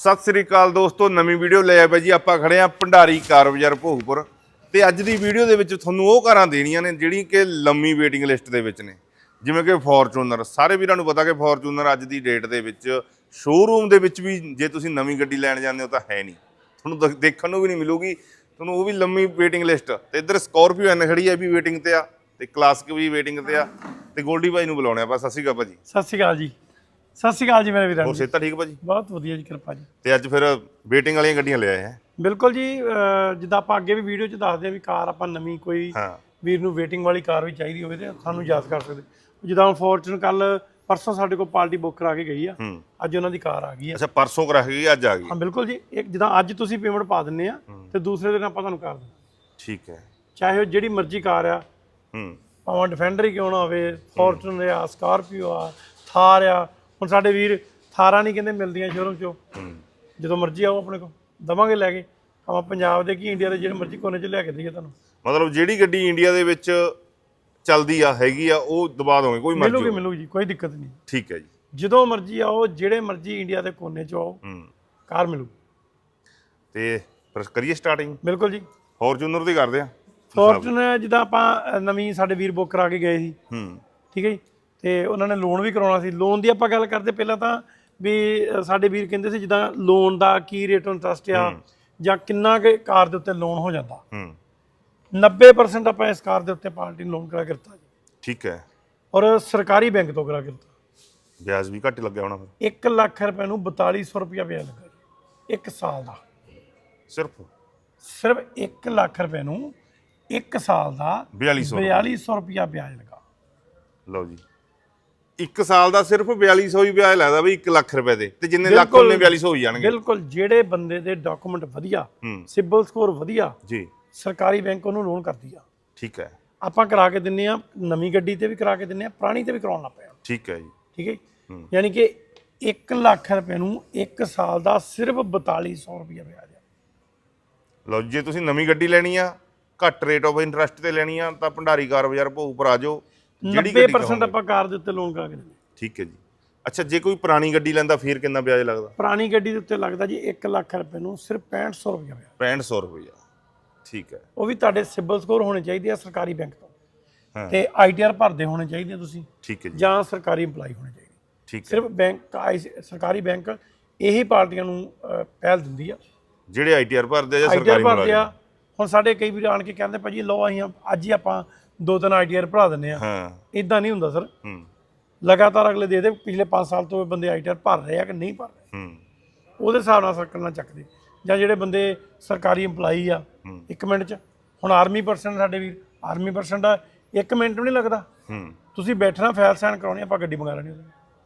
ਸਤਿ ਸ੍ਰੀ ਅਕਾਲ ਦੋਸਤੋ, ਨਵੀਂ ਵੀਡੀਓ ਲੈ ਆਏ ਜੀ। ਆਪਾਂ ਖੜੇ ਆ ਭੰਡਾਰੀ ਕਾਰ ਬਾਜ਼ਾਰ ਭੋਗਪੁਰ। ਤੇ ਅੱਜ ਦੀ ਵੀਡੀਓ ਦੇ ਵਿੱਚ ਤੁਹਾਨੂੰ ਉਹ ਕਾਰਾਂ ਦੇਣੀਆਂ ਨੇ ਜਿਹੜੀ ਕਿ ਲੰਮੀ ਵੇਟਿੰਗ ਲਿਸਟ ਦੇ ਵਿੱਚ ਨੇ। ਜਿਵੇਂ ਕਿ ਫੋਰਚੂਨਰ ਸਾਰੇ ਵੀਰਾਂ ਨੂੰ ਪਤਾ ਕਿ ਫੋਰਚੂਨਰ ਅੱਜ ਦੀ ਡੇਟ ਦੇ ਵਿੱਚ ਸ਼ੋਰੂਮ ਦੇ ਵਿੱਚ ਵੀ ਜੇ ਤੁਸੀਂ ਨਵੀਂ ਗੱਡੀ ਲੈਣ ਜਾਂਦੇ ਹੋ ਤਾਂ ਹੈ ਨਹੀਂ। ਤੁਹਾਨੂੰ ਦੇਖ- ਦੇਖਣ ਨੂੰ ਵੀ ਨਹੀਂ ਮਿਲੂਗੀ। ਤੁਹਾਨੂੰ ਉਹ ਵੀ ਲੰਮੀ ਵੇਟਿੰਗ ਲਿਸਟ ਤੇ ਇੱਧਰ ਸਕੋਰਪੀਓ ਐਨ ਖੜੀ ਹੈ ਵੀ ਵੇਟਿੰਗ ਤੇ ਆ, ਤੇ ਕਲਾਸਿਕ ਵੀ ਵੇਟਿੰਗ ਤੇ ਆ, ਤੇ ਗੋਲਡੀ ਭਾਈ ਨੂੰ ਬੁਲਾਉਣੇ ਆਪਾਂ। ਸਤਿ ਸ਼੍ਰੀ ਅਕਾਲ ਭਾਜੀ। ਸਤਿ ਸ਼੍ਰੀ ਅਕਾਲ ਜੀ। ਸਤਿ ਸ਼੍ਰੀ ਅਕਾਲ ਜੀ ਮੇਰੇ ਵੀਰਾਂ ਹੋਰ ਸਿਹਤ ਤਾਂ ਠੀਕ ਭਾਜੀ? ਬਹੁਤ ਵਧੀਆ ਜੀ ਕਿਰਪਾ ਜੀ। ਤੇ ਅੱਜ ਫਿਰ ਵੇਟਿੰਗ ਵਾਲੀਆਂ ਗੱਡੀਆਂ ਲਿਆਏ ਹੈ। ਬਿਲਕੁਲ ਜੀ ਅਹ ਜਿੱਦਾਂ ਆਪਾਂ ਅੱਗੇ ਵੀ ਵੀਡੀਓ 'ਚ ਦੱਸਦੇ ਆ ਵੀ ਕਾਰ ਆਪਾਂ ਨਵੀਂ ਕੋਈ ਹਾਂ। ਵੀਰ ਨੂੰ ਵੇਟਿੰਗ ਵਾਲੀ ਕਾਰ ਵੀ ਚਾਹੀਦੀ ਹੋਵੇ ਤੇ ਸਾਨੂੰ ਯਾਦ ਕਰ ਸਕਦੇ। ਜਿੱਦਾਂ ਫੋਰਚੂਨ ਕੱਲ ਪਰਸੋਂ ਸਾਡੇ ਕੋਲ ਪਾਰਟੀ ਬੁੱਕ ਕਰਾ ਕੇ ਗਈ ਆ। ਹੂੰ। ਅੱਜ ਉਹਨਾਂ ਦੀ ਕਾਰ ਆ ਗਈ ਆ। ਅੱਛਾ ਪਰਸੋਂ ਕਰਾ ਕੇ ਗਈ, ਅੱਜ ਆ ਗਈ। ਹਾਂ ਬਿਲਕੁਲ ਜੀ। ਇੱਕ ਜਿੱਦਾਂ ਅੱਜ ਤੁਸੀਂ ਪੇਮੈਂਟ ਪਾ ਦਿੰਨੇ ਆ ਤੇ ਦੂਸਰੇ ਦਿਨ ਆਪਾਂ ਤੁਹਾਨੂੰ ਕਰ ਦਿੰਦੇ ਠੀਕ ਹੈ। ਚਾਹੇ ਉਹ ਜਿਹੜੀ ਮਰਜ਼ੀ ਕਾਰ ਆ। ਹੂੰ। ਭਾਵੇਂ ਡਿਫੈਂਡਰ ਹੀ ਕਿਉਂ ਨਾ ਹੋਵੇ ਫੋਰਚੂਨਰ ਆ ਸਕਾਰਪੀਓ ਆ ਥਾਰ ਆ ਹੁਣ ਸਾਡੇ ਵੀਰ ਥਾਰਾਂ ਨਹੀਂ ਕਹਿੰਦੇ ਮਿਲਦੀਆਂ ਸ਼ੋਰੂਮ 'ਚੋਂ। ਜਦੋਂ ਮਰਜ਼ੀ ਆਓ ਆਪਣੇ ਕੋਲ ਦਵਾਂਗੇ ਲੈ ਕੇ। ਆਪਾਂ ਪੰਜਾਬ ਦੇ ਕੀ ਇੰਡੀਆ ਦੇ ਜਿਹੜੇ ਮਰਜ਼ੀ ਕੋਨੇ 'ਚ ਲਿਆ ਕੇ ਦਈਏ ਤੁਹਾਨੂੰ। ਮਤਲਬ ਜਿਹੜੀ ਗੱਡੀ ਇੰਡੀਆ ਦੇ ਵਿੱਚ ਚੱਲਦੀ ਆ ਹੈਗੀ ਆ ਉਹ ਦਬਾ ਦੋਗੇ ਕੋਈ ਮਰਜ਼ੀ ਮਿਲੂਗੀ। ਮਿਲੂਗੀ ਜੀ ਕੋਈ ਦਿੱਕਤ ਨਹੀਂ। ਠੀਕ ਹੈ ਜੀ। ਜਦੋਂ ਮਰਜ਼ੀ ਆਓ ਜਿਹੜੇ ਮਰਜ਼ੀ ਇੰਡੀਆ ਦੇ ਕੋਨੇ 'ਚ ਆਓ ਕਾਰ ਮਿਲੂ। ਤੇ ਫਿਰ ਕਰੀਏ ਸਟਾਰਟਿੰਗ ਬਿਲਕੁਲ ਜੀ। ਫੋਰਚੂਨਰ ਦੀ ਕਰਦੇ ਆ। ਫੋਰਚੂਨਰ ਜਿੱਦਾਂ ਆਪਾਂ ਨਵੀਂ ਸਾਡੇ ਵੀਰ ਬੁੱਕ ਕਰਾ ਕੇ ਗਏ ਸੀ। ਹੂੰ। ਠੀਕ ਹੈ ਜੀ। ਤੇ ਉਹਨਾਂ ਨੇ ਲੋਨ ਵੀ ਕਰਾਉਣਾ ਸੀ। ਲੋਨ ਦੀ ਆਪਾਂ ਗੱਲ ਕਰਦੇ ਪਹਿਲਾਂ ਤਾਂ ਵੀ ਸਾਡੇ ਵੀਰ ਕਹਿੰਦੇ ਸੀ ਜਿੱਦਾਂ ਲੋਨ ਦਾ ਕੀ ਰੇਟ ਇੰਟਰਸਟ ਆ ਜਾਂ ਕਿੰਨਾ ਕੁ ਕਾਰ ਦੇ ਉੱਤੇ ਲੋਨ ਹੋ ਜਾਂਦਾ। ਹੂੰ। 90% ਆਪਾਂ ਇਸ ਕਾਰ ਦੇ ਉੱਤੇ ਪਾਰਟੀ ਲੋਨ ਕਰਾ ਕੇ ਦਿੱਤਾ ਜੀ। ਠੀਕ ਹੈ। ਔਰ ਸਰਕਾਰੀ ਬੈਂਕ ਤੋਂ ਕਰਾ ਕੇ ਦਿੱਤਾ। ਵਿਆਜ ਵੀ ਘੱਟ ਲੱਗਿਆ ਹੋਣਾ ਫਿਰ। 1 ਲੱਖ ਰੁਪਏ ਨੂੰ 4200 ਰੁਪਇਆ ਵਿਆਜ ਲੱਗਾ ਜੀ 1 ਸਾਲ ਦਾ। ਸਿਰਫ? ਸਿਰਫ 1 ਲੱਖ ਰੁਪਏ ਨੂੰ 1 ਸਾਲ ਦਾ 4200 4200 ਰੁਪਇਆ ਵਿਆਜ ਲੱਗਾ। ਲਓ ਜੀ। ਇੱਕ ਸਾਲ ਦਾ ਸਿਰਫ 4200 ਹੀ ਵਿਆਜ ਲੱਗਦਾ ਬਈ 1 ਲੱਖ ਰੁਪਏ ਦੇ ਤੇ ਜਿੰਨੇ ਲੱਖ। ਉਹਨੇ 4200 ਹੋ ਜਾਣਗੇ। ਬਿਲਕੁਲ ਜਿਹੜੇ ਬੰਦੇ ਦੇ ਡਾਕੂਮੈਂਟ ਵਧੀਆ ਸਿਬਲ ਸਕੋਰ ਵਧੀਆ ਜੀ। ਸਰਕਾਰੀ ਬੈਂਕ ਉਹਨੂੰ ਲੋਨ ਕਰਦੀ ਆ। ਠੀਕ ਹੈ। ਆਪਾਂ ਕਰਾ ਕੇ ਦਿੰਨੇ ਆ ਨਵੀਂ ਗੱਡੀ ਤੇ ਵੀ ਕਰਾ ਕੇ ਦਿੰਨੇ ਆ ਪੁਰਾਣੀ ਤੇ ਵੀ ਕਰਾਉਣ ਲੱਗ ਪਏ ਆ। ਠੀਕ ਹੈ ਜੀ। ਠੀਕ ਹੈ? ਯਾਨੀ ਕਿ 1 ਲੱਖ ਰੁਪਏ ਨੂੰ 1 ਸਾਲ ਦਾ ਸਿਰਫ 4200 ਰੁਪਇਆ ਵਿਆਜ ਆ। ਲਓ ਜੀ, ਜੇ ਤੁਸੀਂ ਨਵੀਂ ਗੱਡੀ ਲੈਣੀ ਆ ਘੱਟ ਰੇਟ ਆਫ ਇੰਟਰਸਟ ਤੇ ਲੈਣੀ ਆ ਤਾਂ ਭੰਡਾਰੀ ਕਾਰ ਬਾਜ਼ਾਰ ਭੋਗਪੁਰ ਆ ਜਾਓ ਜਿਹੜੀ ਗੱਡੀ 90% ਆਪਾਂ ਕਾਰ ਦੇ ਉੱਤੇ ਲੋਨ ਕਰਾ ਕੇ ਦਿੰਦੇ। ਠੀਕ ਹੈ ਜੀ। ਅੱਛਾ ਜੇ ਕੋਈ ਪੁਰਾਣੀ ਗੱਡੀ ਲੈਂਦਾ ਫਿਰ ਕਿੰਨਾ ਵਿਆਜ ਲੱਗਦਾ? ਪੁਰਾਣੀ ਗੱਡੀ ਦੇ ਉੱਤੇ ਲੱਗਦਾ ਜੀ 1 ਲੱਖ ਰੁਪਏ ਨੂੰ ਸਿਰਫ 6500 ਰੁਪਇਆ ਵਿਆਜ। 6500 ਰੁਪਇਆ। ਠੀਕ ਹੈ। ਉਹ ਵੀ ਤੁਹਾਡੇ ਸਿਬਲ ਸਕੋਰ ਹੋਣੇ ਚਾਹੀਦੇ ਆ ਸਰਕਾਰੀ ਬੈਂਕ ਤੋਂ। ਤੇ ਆਈਟੀਆਰ ਭਰਦੇ ਹੋਣੇ ਚਾਹੀਦੇ ਤੁਸੀਂ। ਠੀਕ ਹੈ ਜੀ। ਜਾਂ ਸਰਕਾਰੀ EMPLOYE ਹੋਣੇ ਚਾਹੀਦੇ। ਠੀਕ ਹੈ। ਸਿਰਫ ਬੈਂਕ ਸਰਕਾਰੀ ਬੈਂਕ ਇਹੀ ਪਾਰਟੀਆਂ ਨੂੰ ਪਹਿਲ ਦਿੰਦੀ ਆ। ਜਿਹੜੇ ਆਈਟੀਆਰ ਭਰਦੇ ਆ ਜਾਂ ਸਰਕਾਰੀ ਭਰਦੇ ਆ। ਹੁਣ ਸਾਡੇ ਕਈ ਵੀਰ ਆਣ ਕੇ ਕਹਿੰਦੇ ਭਾਜੀ ਲਓ ਅਸੀਂ ਅੱਜ ਹੀ ਆਪਾਂ ਦੋ ਤਿੰਨ ਆਈਟੀਆਰ ਭਰਾ ਦਿੰਨੇ ਆ। ਹਾਂ। ਇਦਾਂ ਨਹੀਂ ਹੁੰਦਾ ਸਰ। ਹੂੰ। ਲਗਾਤਾਰ ਅਗਲੇ ਦੇ ਦੇ ਪਿਛਲੇ 5 ਸਾਲ ਤੋਂ ਬੰਦੇ ਆਈਟੀਆਰ ਭਰ ਰਹੇ ਆ ਕਿ ਨਹੀਂ ਭਰ ਰਹੇ। ਹੂੰ। ਉਹਦੇ ਹਿਸਾਬ ਨਾਲ ਸਰਕਲ ਨਾਲ ਚੱਕਦੇ। ਜਾਂ ਜਿਹੜੇ ਬੰਦੇ ਸਰਕਾਰੀ EMPLOYE ਆ ਇੱਕ ਮਿੰਟ ਚ। ਹੁਣ ਆਰਮੀ ਪਰਸਨ ਸਾਡੇ ਵੀਰ ਆਰਮੀ ਪਰਸਨ ਦਾ ਇੱਕ ਮਿੰਟ ਵੀ ਨਹੀਂ ਲੱਗਦਾ। ਹੂੰ। ਤੁਸੀਂ ਬੈਠਣਾ ਫਾਈਲ ਸਾਈਨ ਕਰਾਉਣੀ ਆਪਾਂ ਗੱਡੀ ਮੰਗਾ ਲੈਣੀ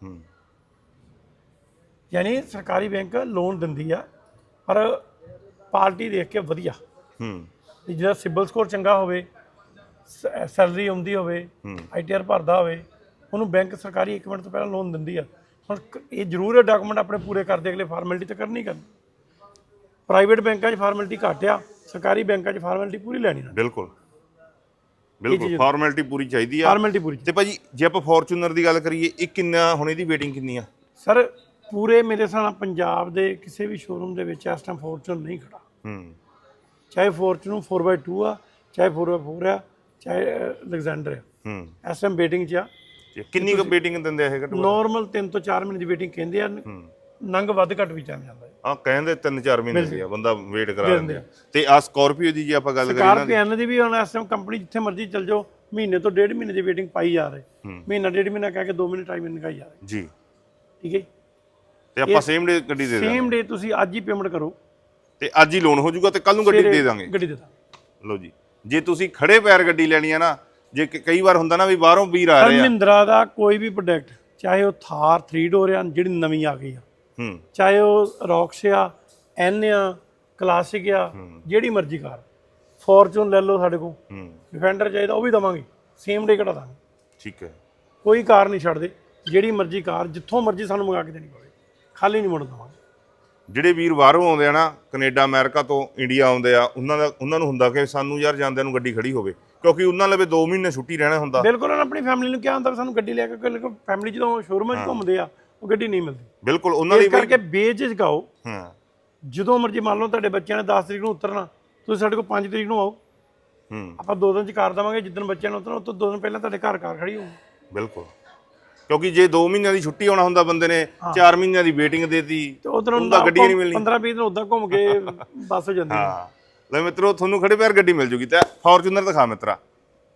ਹੂੰ। ਯਾਨੀ ਸਰਕਾਰੀ ਬੈਂਕ ਲੋਨ ਦਿੰਦੀ ਆ ਪਰ ਪਾਰਟੀ ਦੇਖ ਕੇ ਵਧੀਆ। ਹੂੰ। ਵੀ ਜਿਹਦਾ ਸਿਬਲ ਸਕੋਰ ਚੰਗਾ ਹੋਵੇ ਸੈਲਰੀ ਆਉਂਦੀ ਹੋਵੇ ਆਈਟੀਆਰ ਭਰਦਾ ਹੋਵੇ ਉਹਨੂੰ ਬੈਂਕ ਸਰਕਾਰੀ ਇੱਕ ਮਿੰਟ ਤੋਂ ਪਹਿਲਾਂ ਲੋਨ ਦਿੰਦੀ ਆ। ਹੁਣ ਕ- ਇਹ ਜ਼ਰੂਰ ਹੈ ਡਾਕੂਮੈਂਟ ਆਪਣੇ ਪੂਰੇ ਕਰਦੇ ਅਗਲੇ ਫਾਰਮੈਲਿਟੀ ਤਾਂ ਕਰਨੀ ਕਰਨੀ। ਪ੍ਰਾਈਵੇਟ ਬੈਂਕਾਂ 'ਚ ਫਾਰਮੈਲਿਟੀ ਘੱਟ ਆ ਸਰਕਾਰੀ ਬੈਂਕਾਂ 'ਚ ਫਾਰਮੈਲਿਟੀ ਪੂਰੀ ਲੈਣੀ ਨਾ। ਬਿਲਕੁਲ। ਬਿਲਕੁਲ ਫਾਰਮੈਲਿਟੀ ਪੂਰੀ ਚਾਹੀਦੀ ਆ। ਫਾਰਮੈਲਿਟੀ ਪੂਰੀ ਤੇ ਭਾਜੀ ਜੇ ਆਪਾਂ ਫੋਰਚੂਨਰ ਦੀ ਗੱਲ ਕਰੀਏ ਇਹ ਕਿੰਨਾ ਹੁਣ ਇਹਦੀ ਵੇਟਿੰਗ ਕਿੰਨੀ ਆ? ਸਰ ਪੂਰੇ ਮੇਰੇ ਹਿਸਾਬ ਨਾਲ ਪੰਜਾਬ ਦੇ ਕਿਸੇ ਵੀ ਸ਼ੋਰੂਮ ਦੇ ਵਿੱਚ ਇਸ ਟਾਈਮ ਫੋਰਚੂਨ ਨਹੀਂ ਖੜਾ। ਹੂੰ। ਚਾਹੇ ਫੋਰਚੂਨ 4x2 ਆ ਚਾਹੇ 4x4 ਆ ਚਾਹੇ ਅਲੈਗਜ਼ੈਂਡਰ ਹੂੰ। ਇਸ ਟਾਈਮ ਵੇਟਿੰਗ 'ਚ ਆ। ਕਿੰਨੀ ਕੁ ਵੇਟਿੰਗ ਦਿੰਦੇ ਆ ਇਹ ਘੱਟੋ ਨਾਰਮਲ 3 ਤੋਂ 4 ਮਹੀਨੇ ਦੀ ਵੇਟਿੰਗ ਕਹਿੰਦੇ ਆ। ਨੰਗ ਵੱਧ ਘੱਟ ਵੀ ਚੱਲ ਜਾਂਦਾ ਹੈ। ਆ ਕਹਿੰਦੇ 3-4 ਮਹੀਨੇ ਦੀ ਆ ਬੰਦਾ ਵੇਟ ਕਰਾ ਲੈਂਦੇ ਆ। ਤੇ ਆ ਸਕਾਰਪੀਓ ਦੀ ਜੇ ਆਪਾਂ ਗੱਲ ਕਰੀਏ ਨਾ ਸਕਾਰਪੀਅਨ ਦੀ। ਵੀ ਹੁਣ ਇਸ ਟਾਈਮ ਕੰਪਨੀ ਜਿੱਥੇ ਮਰਜ਼ੀ ਚੱਲ ਜਾਓ ਮਹੀਨੇ ਤੋਂ ਡੇਢ ਮਹੀਨੇ ਦੀ ਵੇਟਿੰਗ ਪਾਈ ਜਾ ਰਹੇ। ਮਹੀਨਾ ਡੇਢ ਮਹੀਨਾ ਕਹਿ ਕੇ 2 ਮਹੀਨੇ ਟਾਈਮ ਨਿਕਾਈ ਜਾ ਰਹੇ। ਜੀ। ਠੀਕ ਹੈ ਤੇ ਆਪਾਂ ਸੇਮ ਡੇ ਗੱਡੀ ਦੇ ਦਾਂਗੇ ਸੇਮ ਡੇ ਤੁਸੀਂ ਅੱਜ ਹੀ ਪੇਮੈਂਟ ਕਰੋ। ਤੇ ਅੱਜ ਹੀ ਲੋਨ ਹੋ ਜਾਊਗਾ ਤੇ ਕੱਲ ਨੂੰ ਗੱਡੀ ਦੇ ਦਾਂਗੇ ਗੱਡੀ ਦੇ ਦਾਂ ਲਓ ਜੀ। ਜੇ ਤੁਸੀਂ ਖੜੇ ਪੈਰ ਗੱਡੀ ਲੈਣੀ ਆ ਨਾ ਜੇ ਕਈ ਵਾਰ ਹੁੰਦਾ ਨਾ ਵੀ ਬਾਹਰੋਂ ਵੀਰ ਆ ਰਹੇ ਆ। ਮਹਿੰਦਰਾ ਦਾ ਕੋਈ ਵੀ ਪ੍ਰੋਡਕਟ ਚਾਹੇ ਉਹ ਥਾਰ 3 ਡੋਰ ਆ ਜਿਹੜੀ ਨਵੀਂ ਆ ਗਈ ਆ। ਹੂੰ। ਚਾਹੇ ਉਹ ਰੌਕਸ ਆ ਐਨ ਆ ਕਲਾਸਿਕ ਆ ਜਿਹੜੀ ਮਰਜ਼ੀ ਕਾਰ। ਫੋਰਚੂਨ ਲੈ ਲਓ ਸਾਡੇ ਕੋਲ। ਹੂੰ। ਡਿਫੈਂਡਰ ਚਾਹੀਦਾ ਉਹ ਵੀ ਦਵਾਂਗੇ। ਸੇਮ ਡੇ ਕਢਾ ਦਾਂਗੇ। ਠੀਕ ਹੈ। ਕੋਈ ਕਾਰ ਨਹੀਂ ਛੱਡਦੇ। ਜਿਹੜੀ ਮਰਜ਼ੀ ਕਾਰ ਜਿੱਥੋਂ ਮਰਜ਼ੀ ਸਾਨੂੰ ਮੰਗਾ ਕੇ ਦੇਣੀ ਪਵੇ। ਖਾਲੀ ਨਹੀਂ ਮੁੜ ਦਵਾਂਗੇ। ਜਿਹੜੇ ਵੀਰ ਬਾਹਰੋਂ ਆਉਂਦੇ ਆ ਨਾ ਕੈਨੇਡਾ ਅਮਰੀਕਾ ਤੋਂ ਇੰਡੀਆ ਆਉਂਦੇ ਆ ਉਹਨਾਂ ਦਾ ਉਹਨਾਂ ਨੂੰ ਹੁੰਦਾ ਕਿ ਸਾਨੂੰ ਯਾਰ ਜਾਂਦਿਆਂ ਨੂੰ ਗੱਡੀ ਖੜੀ ਹੋਵੇ ਕਿਉਂਕਿ ਉਹਨਾਂ ਲਵੇ 2 ਮਹੀਨੇ ਛੁੱਟੀ ਰਹਿਣਾ ਹੁੰਦਾ। ਬਿਲਕੁਲ ਉਹਨਾਂ ਆਪਣੀ ਫੈਮਿਲੀ ਨੂੰ ਕਿਹਾ ਹੁੰਦਾ ਵੀ ਸਾਨੂੰ ਗੱਡੀ ਲੈ ਕੇ ਕੋਈ ਫੈਮਿਲੀ ਜਦੋਂ ਸ਼ੋਰੂਮਾਂ 'ਚ ਘੁੰਮਦੇ ਆ ਉਹ ਗੱਡੀ ਨਹੀਂ ਮਿਲਦੀ। ਬਿਲਕੁਲ ਉਹਨਾਂ ਇਸ ਕਰਕੇ ਬੇਝਿਜਕਾਓ। ਹਾਂ। ਜਦੋਂ ਮਰਜ਼ੀ ਮੰਨ ਲਓ ਤੁਹਾਡੇ ਬੱਚਿਆਂ ਨੇ 10 ਤਰੀਕ ਨੂੰ ਉਤਰਨਾ ਤੁਸੀਂ ਸਾਡੇ ਕੋਲ 5 ਤਰੀਕ ਨੂੰ ਆਓ। ਹੂੰ। ਆਪਾਂ ਦੋ ਦਿਨ ਚ ਕਰ ਦੇਵਾਂਗੇ ਜਿੱਦਣ ਬੱਚਿਆਂ ਨੂੰ ਉਤਰਨਾ ਉਹ ਤੋਂ ਦੋ ਦਿਨ ਪਹਿਲਾਂ ਤੁਹਾਡੇ ਘਰ ਕਾਰ ਖੜੀ ਹੋਊਗੀ। ਬਿਲਕੁਲ। ਕਿਉਂਕਿ ਜੇ 2 ਮਹੀਨਿਆਂ ਦੀ ਛੁੱਟੀ ਆਉਣਾ ਹੁੰਦਾ ਬੰਦੇ ਨੇ 4 ਮਹੀਨਿਆਂ ਦੀ ਵੇਟਿੰਗ ਦੇਤੀ ਤੇ ਉਧਰ ਉਹਦਾ ਗੱਡੀ ਨਹੀਂ ਮਿਲਣੀ 15 20 ਦਿਨ ਉਦਾਂ ਘੁੰਮ ਕੇ ਬੱਸ ਹੋ ਜਾਂਦੀ ਹੈ। ਲੈ ਮਿੱਤਰੋ ਤੁਹਾਨੂੰ ਖੜੇ ਪੈਰ ਗੱਡੀ ਮਿਲ ਜੂਗੀ। ਤੇ ਫੋਰਚੂਨਰ ਦਿਖਾ ਮਿੱਤਰਾ।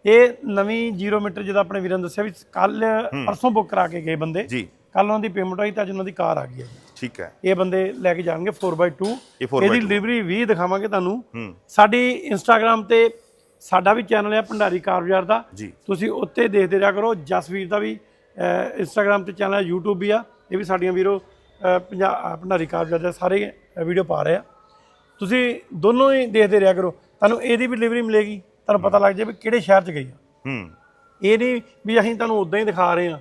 ਇਹ ਨਵੀਂ 0 ਮੀਟਰ ਜਿਹਦਾ ਆਪਣੇ ਵੀਰਾਂ ਦੱਸਿਆ ਵੀ ਕੱਲ ਪਰਸੋਂ ਬੁੱਕ ਕਰਾ ਕੇ ਗਏ ਬੰਦੇ। ਜੀ। ਕੱਲ ਉਹਨਾਂ ਦੀ ਪੇਮੈਂਟ ਹੋਈ ਤਾਂ ਅੱਜ ਉਹਨਾਂ ਦੀ ਕਾਰ ਆ ਗਈ ਹੈ ਠੀਕ ਹੈ। ਇਹ ਬੰਦੇ ਲੈ ਕੇ ਜਾਣਗੇ 4x2 ਇਹ 4x2 ਇਹਦੀ ਡਿਲੀਵਰੀ ਵੀ ਦਿਖਾਵਾਂਗੇ ਤੁਹਾਨੂੰ। ਸਾਡੀ ਇੰਸਟਾਗ੍ਰam ਤੇ ਸਾਡਾ ਵੀ ਚੈਨਲ ਹੈ ਭੰਡਾਰੀ ਕਾਰ ਬਾਜ਼ਾਰ ਦਾ। ਜੀ। ਤੁਸੀਂ ਉੱਤੇ ਦੇਖਦੇ ਰਿਹਾ ਕਰੋ। ਜਸਵੀਰ ਦਾ ਵੀ ਇੰਸਟਾਗ੍ਰam ਤੇ ਚੈਨਲ ਹੈ YouTube ਵੀ ਆ ਇਹ ਵੀ ਸਾਡੀਆਂ ਵੀਰੋ ਪੰਜਾ ਭੰਡਾਰੀ ਕਾਰ ਬਾਜ਼ਾਰ ਦੇ ਸਾਰੇ ਵੀਡੀਓ ਪਾ ਰਹੇ ਆ। ਤੁਸੀਂ ਦੋਨੋਂ ਹੀ ਦੇਖਦੇ ਰਿਹਾ ਕਰੋ ਤੁਹਾਨੂੰ ਇਹਦੀ ਵੀ ਡਿਲੀਵਰੀ ਮਿਲੇਗੀ ਤੁਹਾਨੂੰ ਪਤਾ ਲੱਗ ਜਾਏ ਵੀ ਕਿਹੜੇ ਸ਼ਹਿਰ 'ਚ ਗਈ ਆ। ਹੂੰ। ਇਹ ਨਹੀਂ ਵੀ ਅਸੀਂ ਤੁਹਾਨੂੰ ਉਦਾਂ ਹੀ ਦਿਖਾ ਰਹੇ ਹਾਂ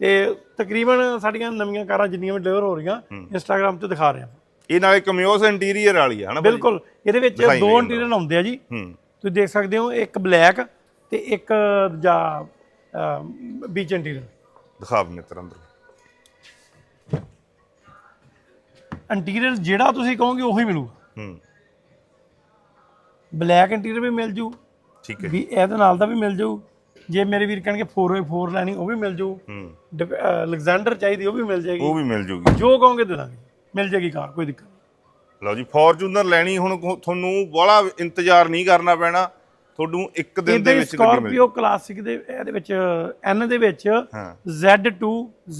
ਤੇ ਤਕਰੀਬਨ ਸਾਡੀਆਂ ਨਵੀਆਂ ਕਾਰਾਂ ਜਿੰਨੀਆਂ ਵੀ ਡਿਲੀਵਰ ਹੋ ਰਹੀਆਂ ਇੰਸਟਾਗ੍ਰam ਤੇ ਦਿਖਾ ਰਹੇ ਹਾਂ ਇਹ ਨਾਲੇ ਕਮਿਓਸ ਇੰਟੀਰੀਅਰ ਵਾਲੀ ਆ ਹਨਾ? ਬਿਲਕੁਲ ਇਹਦੇ ਵਿੱਚ ਦੋ ਇੰਟੀਰੀਅਰ ਆਉਂਦੇ ਆ ਜੀ। ਹੂੰ। ਤੁਸੀਂ ਦੇਖ ਸਕਦੇ ਹੋ ਇੱਕ ਬਲੈਕ ਤੇ ਇੱਕ ਜਾਂ ਬੀਚ ਇੰਟੀਰੀਅਰ ਦਿਖਾ ਮਿੱਤਰ ਅੰਦਰ ਇੰਟੀਰੀਅਰ ਜਿਹੜਾ ਤੁਸੀਂ ਕਹੋਗੇ ਉਹੀ ਮਿਲੂਗਾ। ਹੂੰ। ਬਲੈਕ ਇੰਟੀਰੀਅਰ ਵੀ ਮਿਲ ਜੂ। ਠੀਕ ਹੈ। ਵੀ ਇਹਦੇ ਨਾਲ ਦਾ ਵੀ ਮਿਲ ਜੂ। ਜੇ ਮੇਰੇ ਵੀਰ ਕਹਿਣਗੇ 4x4 ਲੈਣੀ ਉਹ ਵੀ ਮਿਲ ਜੂ। ਹੂੰ। ਅਲੈਗਜ਼ੈਂਡਰ ਚਾਹੀਦੀ ਉਹ ਵੀ ਮਿਲ ਜਾਏਗੀ। ਉਹ ਵੀ ਮਿਲ ਜੂਗੀ। ਜੋ ਕਹੋਗੇ ਦੇ ਦਾਂਗੇ। ਮਿਲ ਜਾਏਗੀ ਕਾਰ ਕੋਈ ਦਿੱਕਤ ਨਹੀਂ। ਲਓ ਜੀ ਫੋਰਚੂਨਰ ਲੈਣੀ ਹੁਣ ਕੋ- ਤੁਹਾਨੂੰ ਬੜਾ ਇੰਤਜ਼ਾਰ ਨਹੀਂ ਕਰਨਾ ਪੈਣਾ। ਤੁਹਾਨੂੰ ਇੱਕ ਦਿਨ ਦੇ ਵਿੱਚ ਗੱਡੀ ਮਿਲ ਸਕਾਰਪੀਓ ਕਲਾਸਿਕ ਦੇ ਇਹਦੇ ਵਿੱਚ ਐਨ ਦੇ ਵਿੱਚ ਹਾਂ। Z2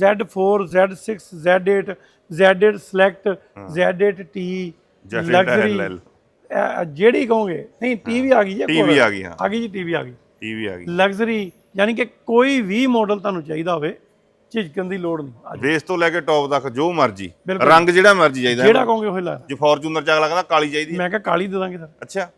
Z4 Z6 Z8 Z8 select Z8T Z8 luxury LL ਜਿਹੜੀ ਕਹੋਗੇ। ਨਹੀਂ ਟੀਵੀ ਆ ਗਈ TV ਹੋਰ। ਆ ਗਈ, ਹਾਂ। ਆ ਗਈ ਜੀ ਟੀਵੀ ਆ ਗਈ। ਟੀਵੀ ਆ ਗਈ। ਲਗਜ਼ਰੀ ਯਾਨੀ ਕਿ ਕੋਈ ਵੀ ਮਾਡਲ ਤੁਹਾਨੂੰ ਚਾਹੀਦਾ ਹੋਵੇ ਝਿਜਕਣ ਦੀ ਲੋੜ ਨਹੀਂ। ਬੇਸ ਤੋਂ ਲੈ ਕੇ ਟੌਪ ਤੱਕ ਜੋ ਮਰਜ਼ੀ। ਰੰਗ ਜਿਹੜਾ ਮਰਜ਼ੀ ਚਾਹੀਦਾ ਜਿਹੜਾ ਕਹੋਗੇ ਉਹ ਲੈ। ਜੇ ਫੋਰਚੂਨਰ ਚ ਅਗਲਾ ਕਹਿੰਦਾ ਕਾਲੀ ਚਾਹੀਦੀ ਹੈ। ਮੈਂ ਕਿਹਾ ਕਾਲੀ ਦੇ ਦਾਂਗੇ ਸਰ। ਅੱਛਾ।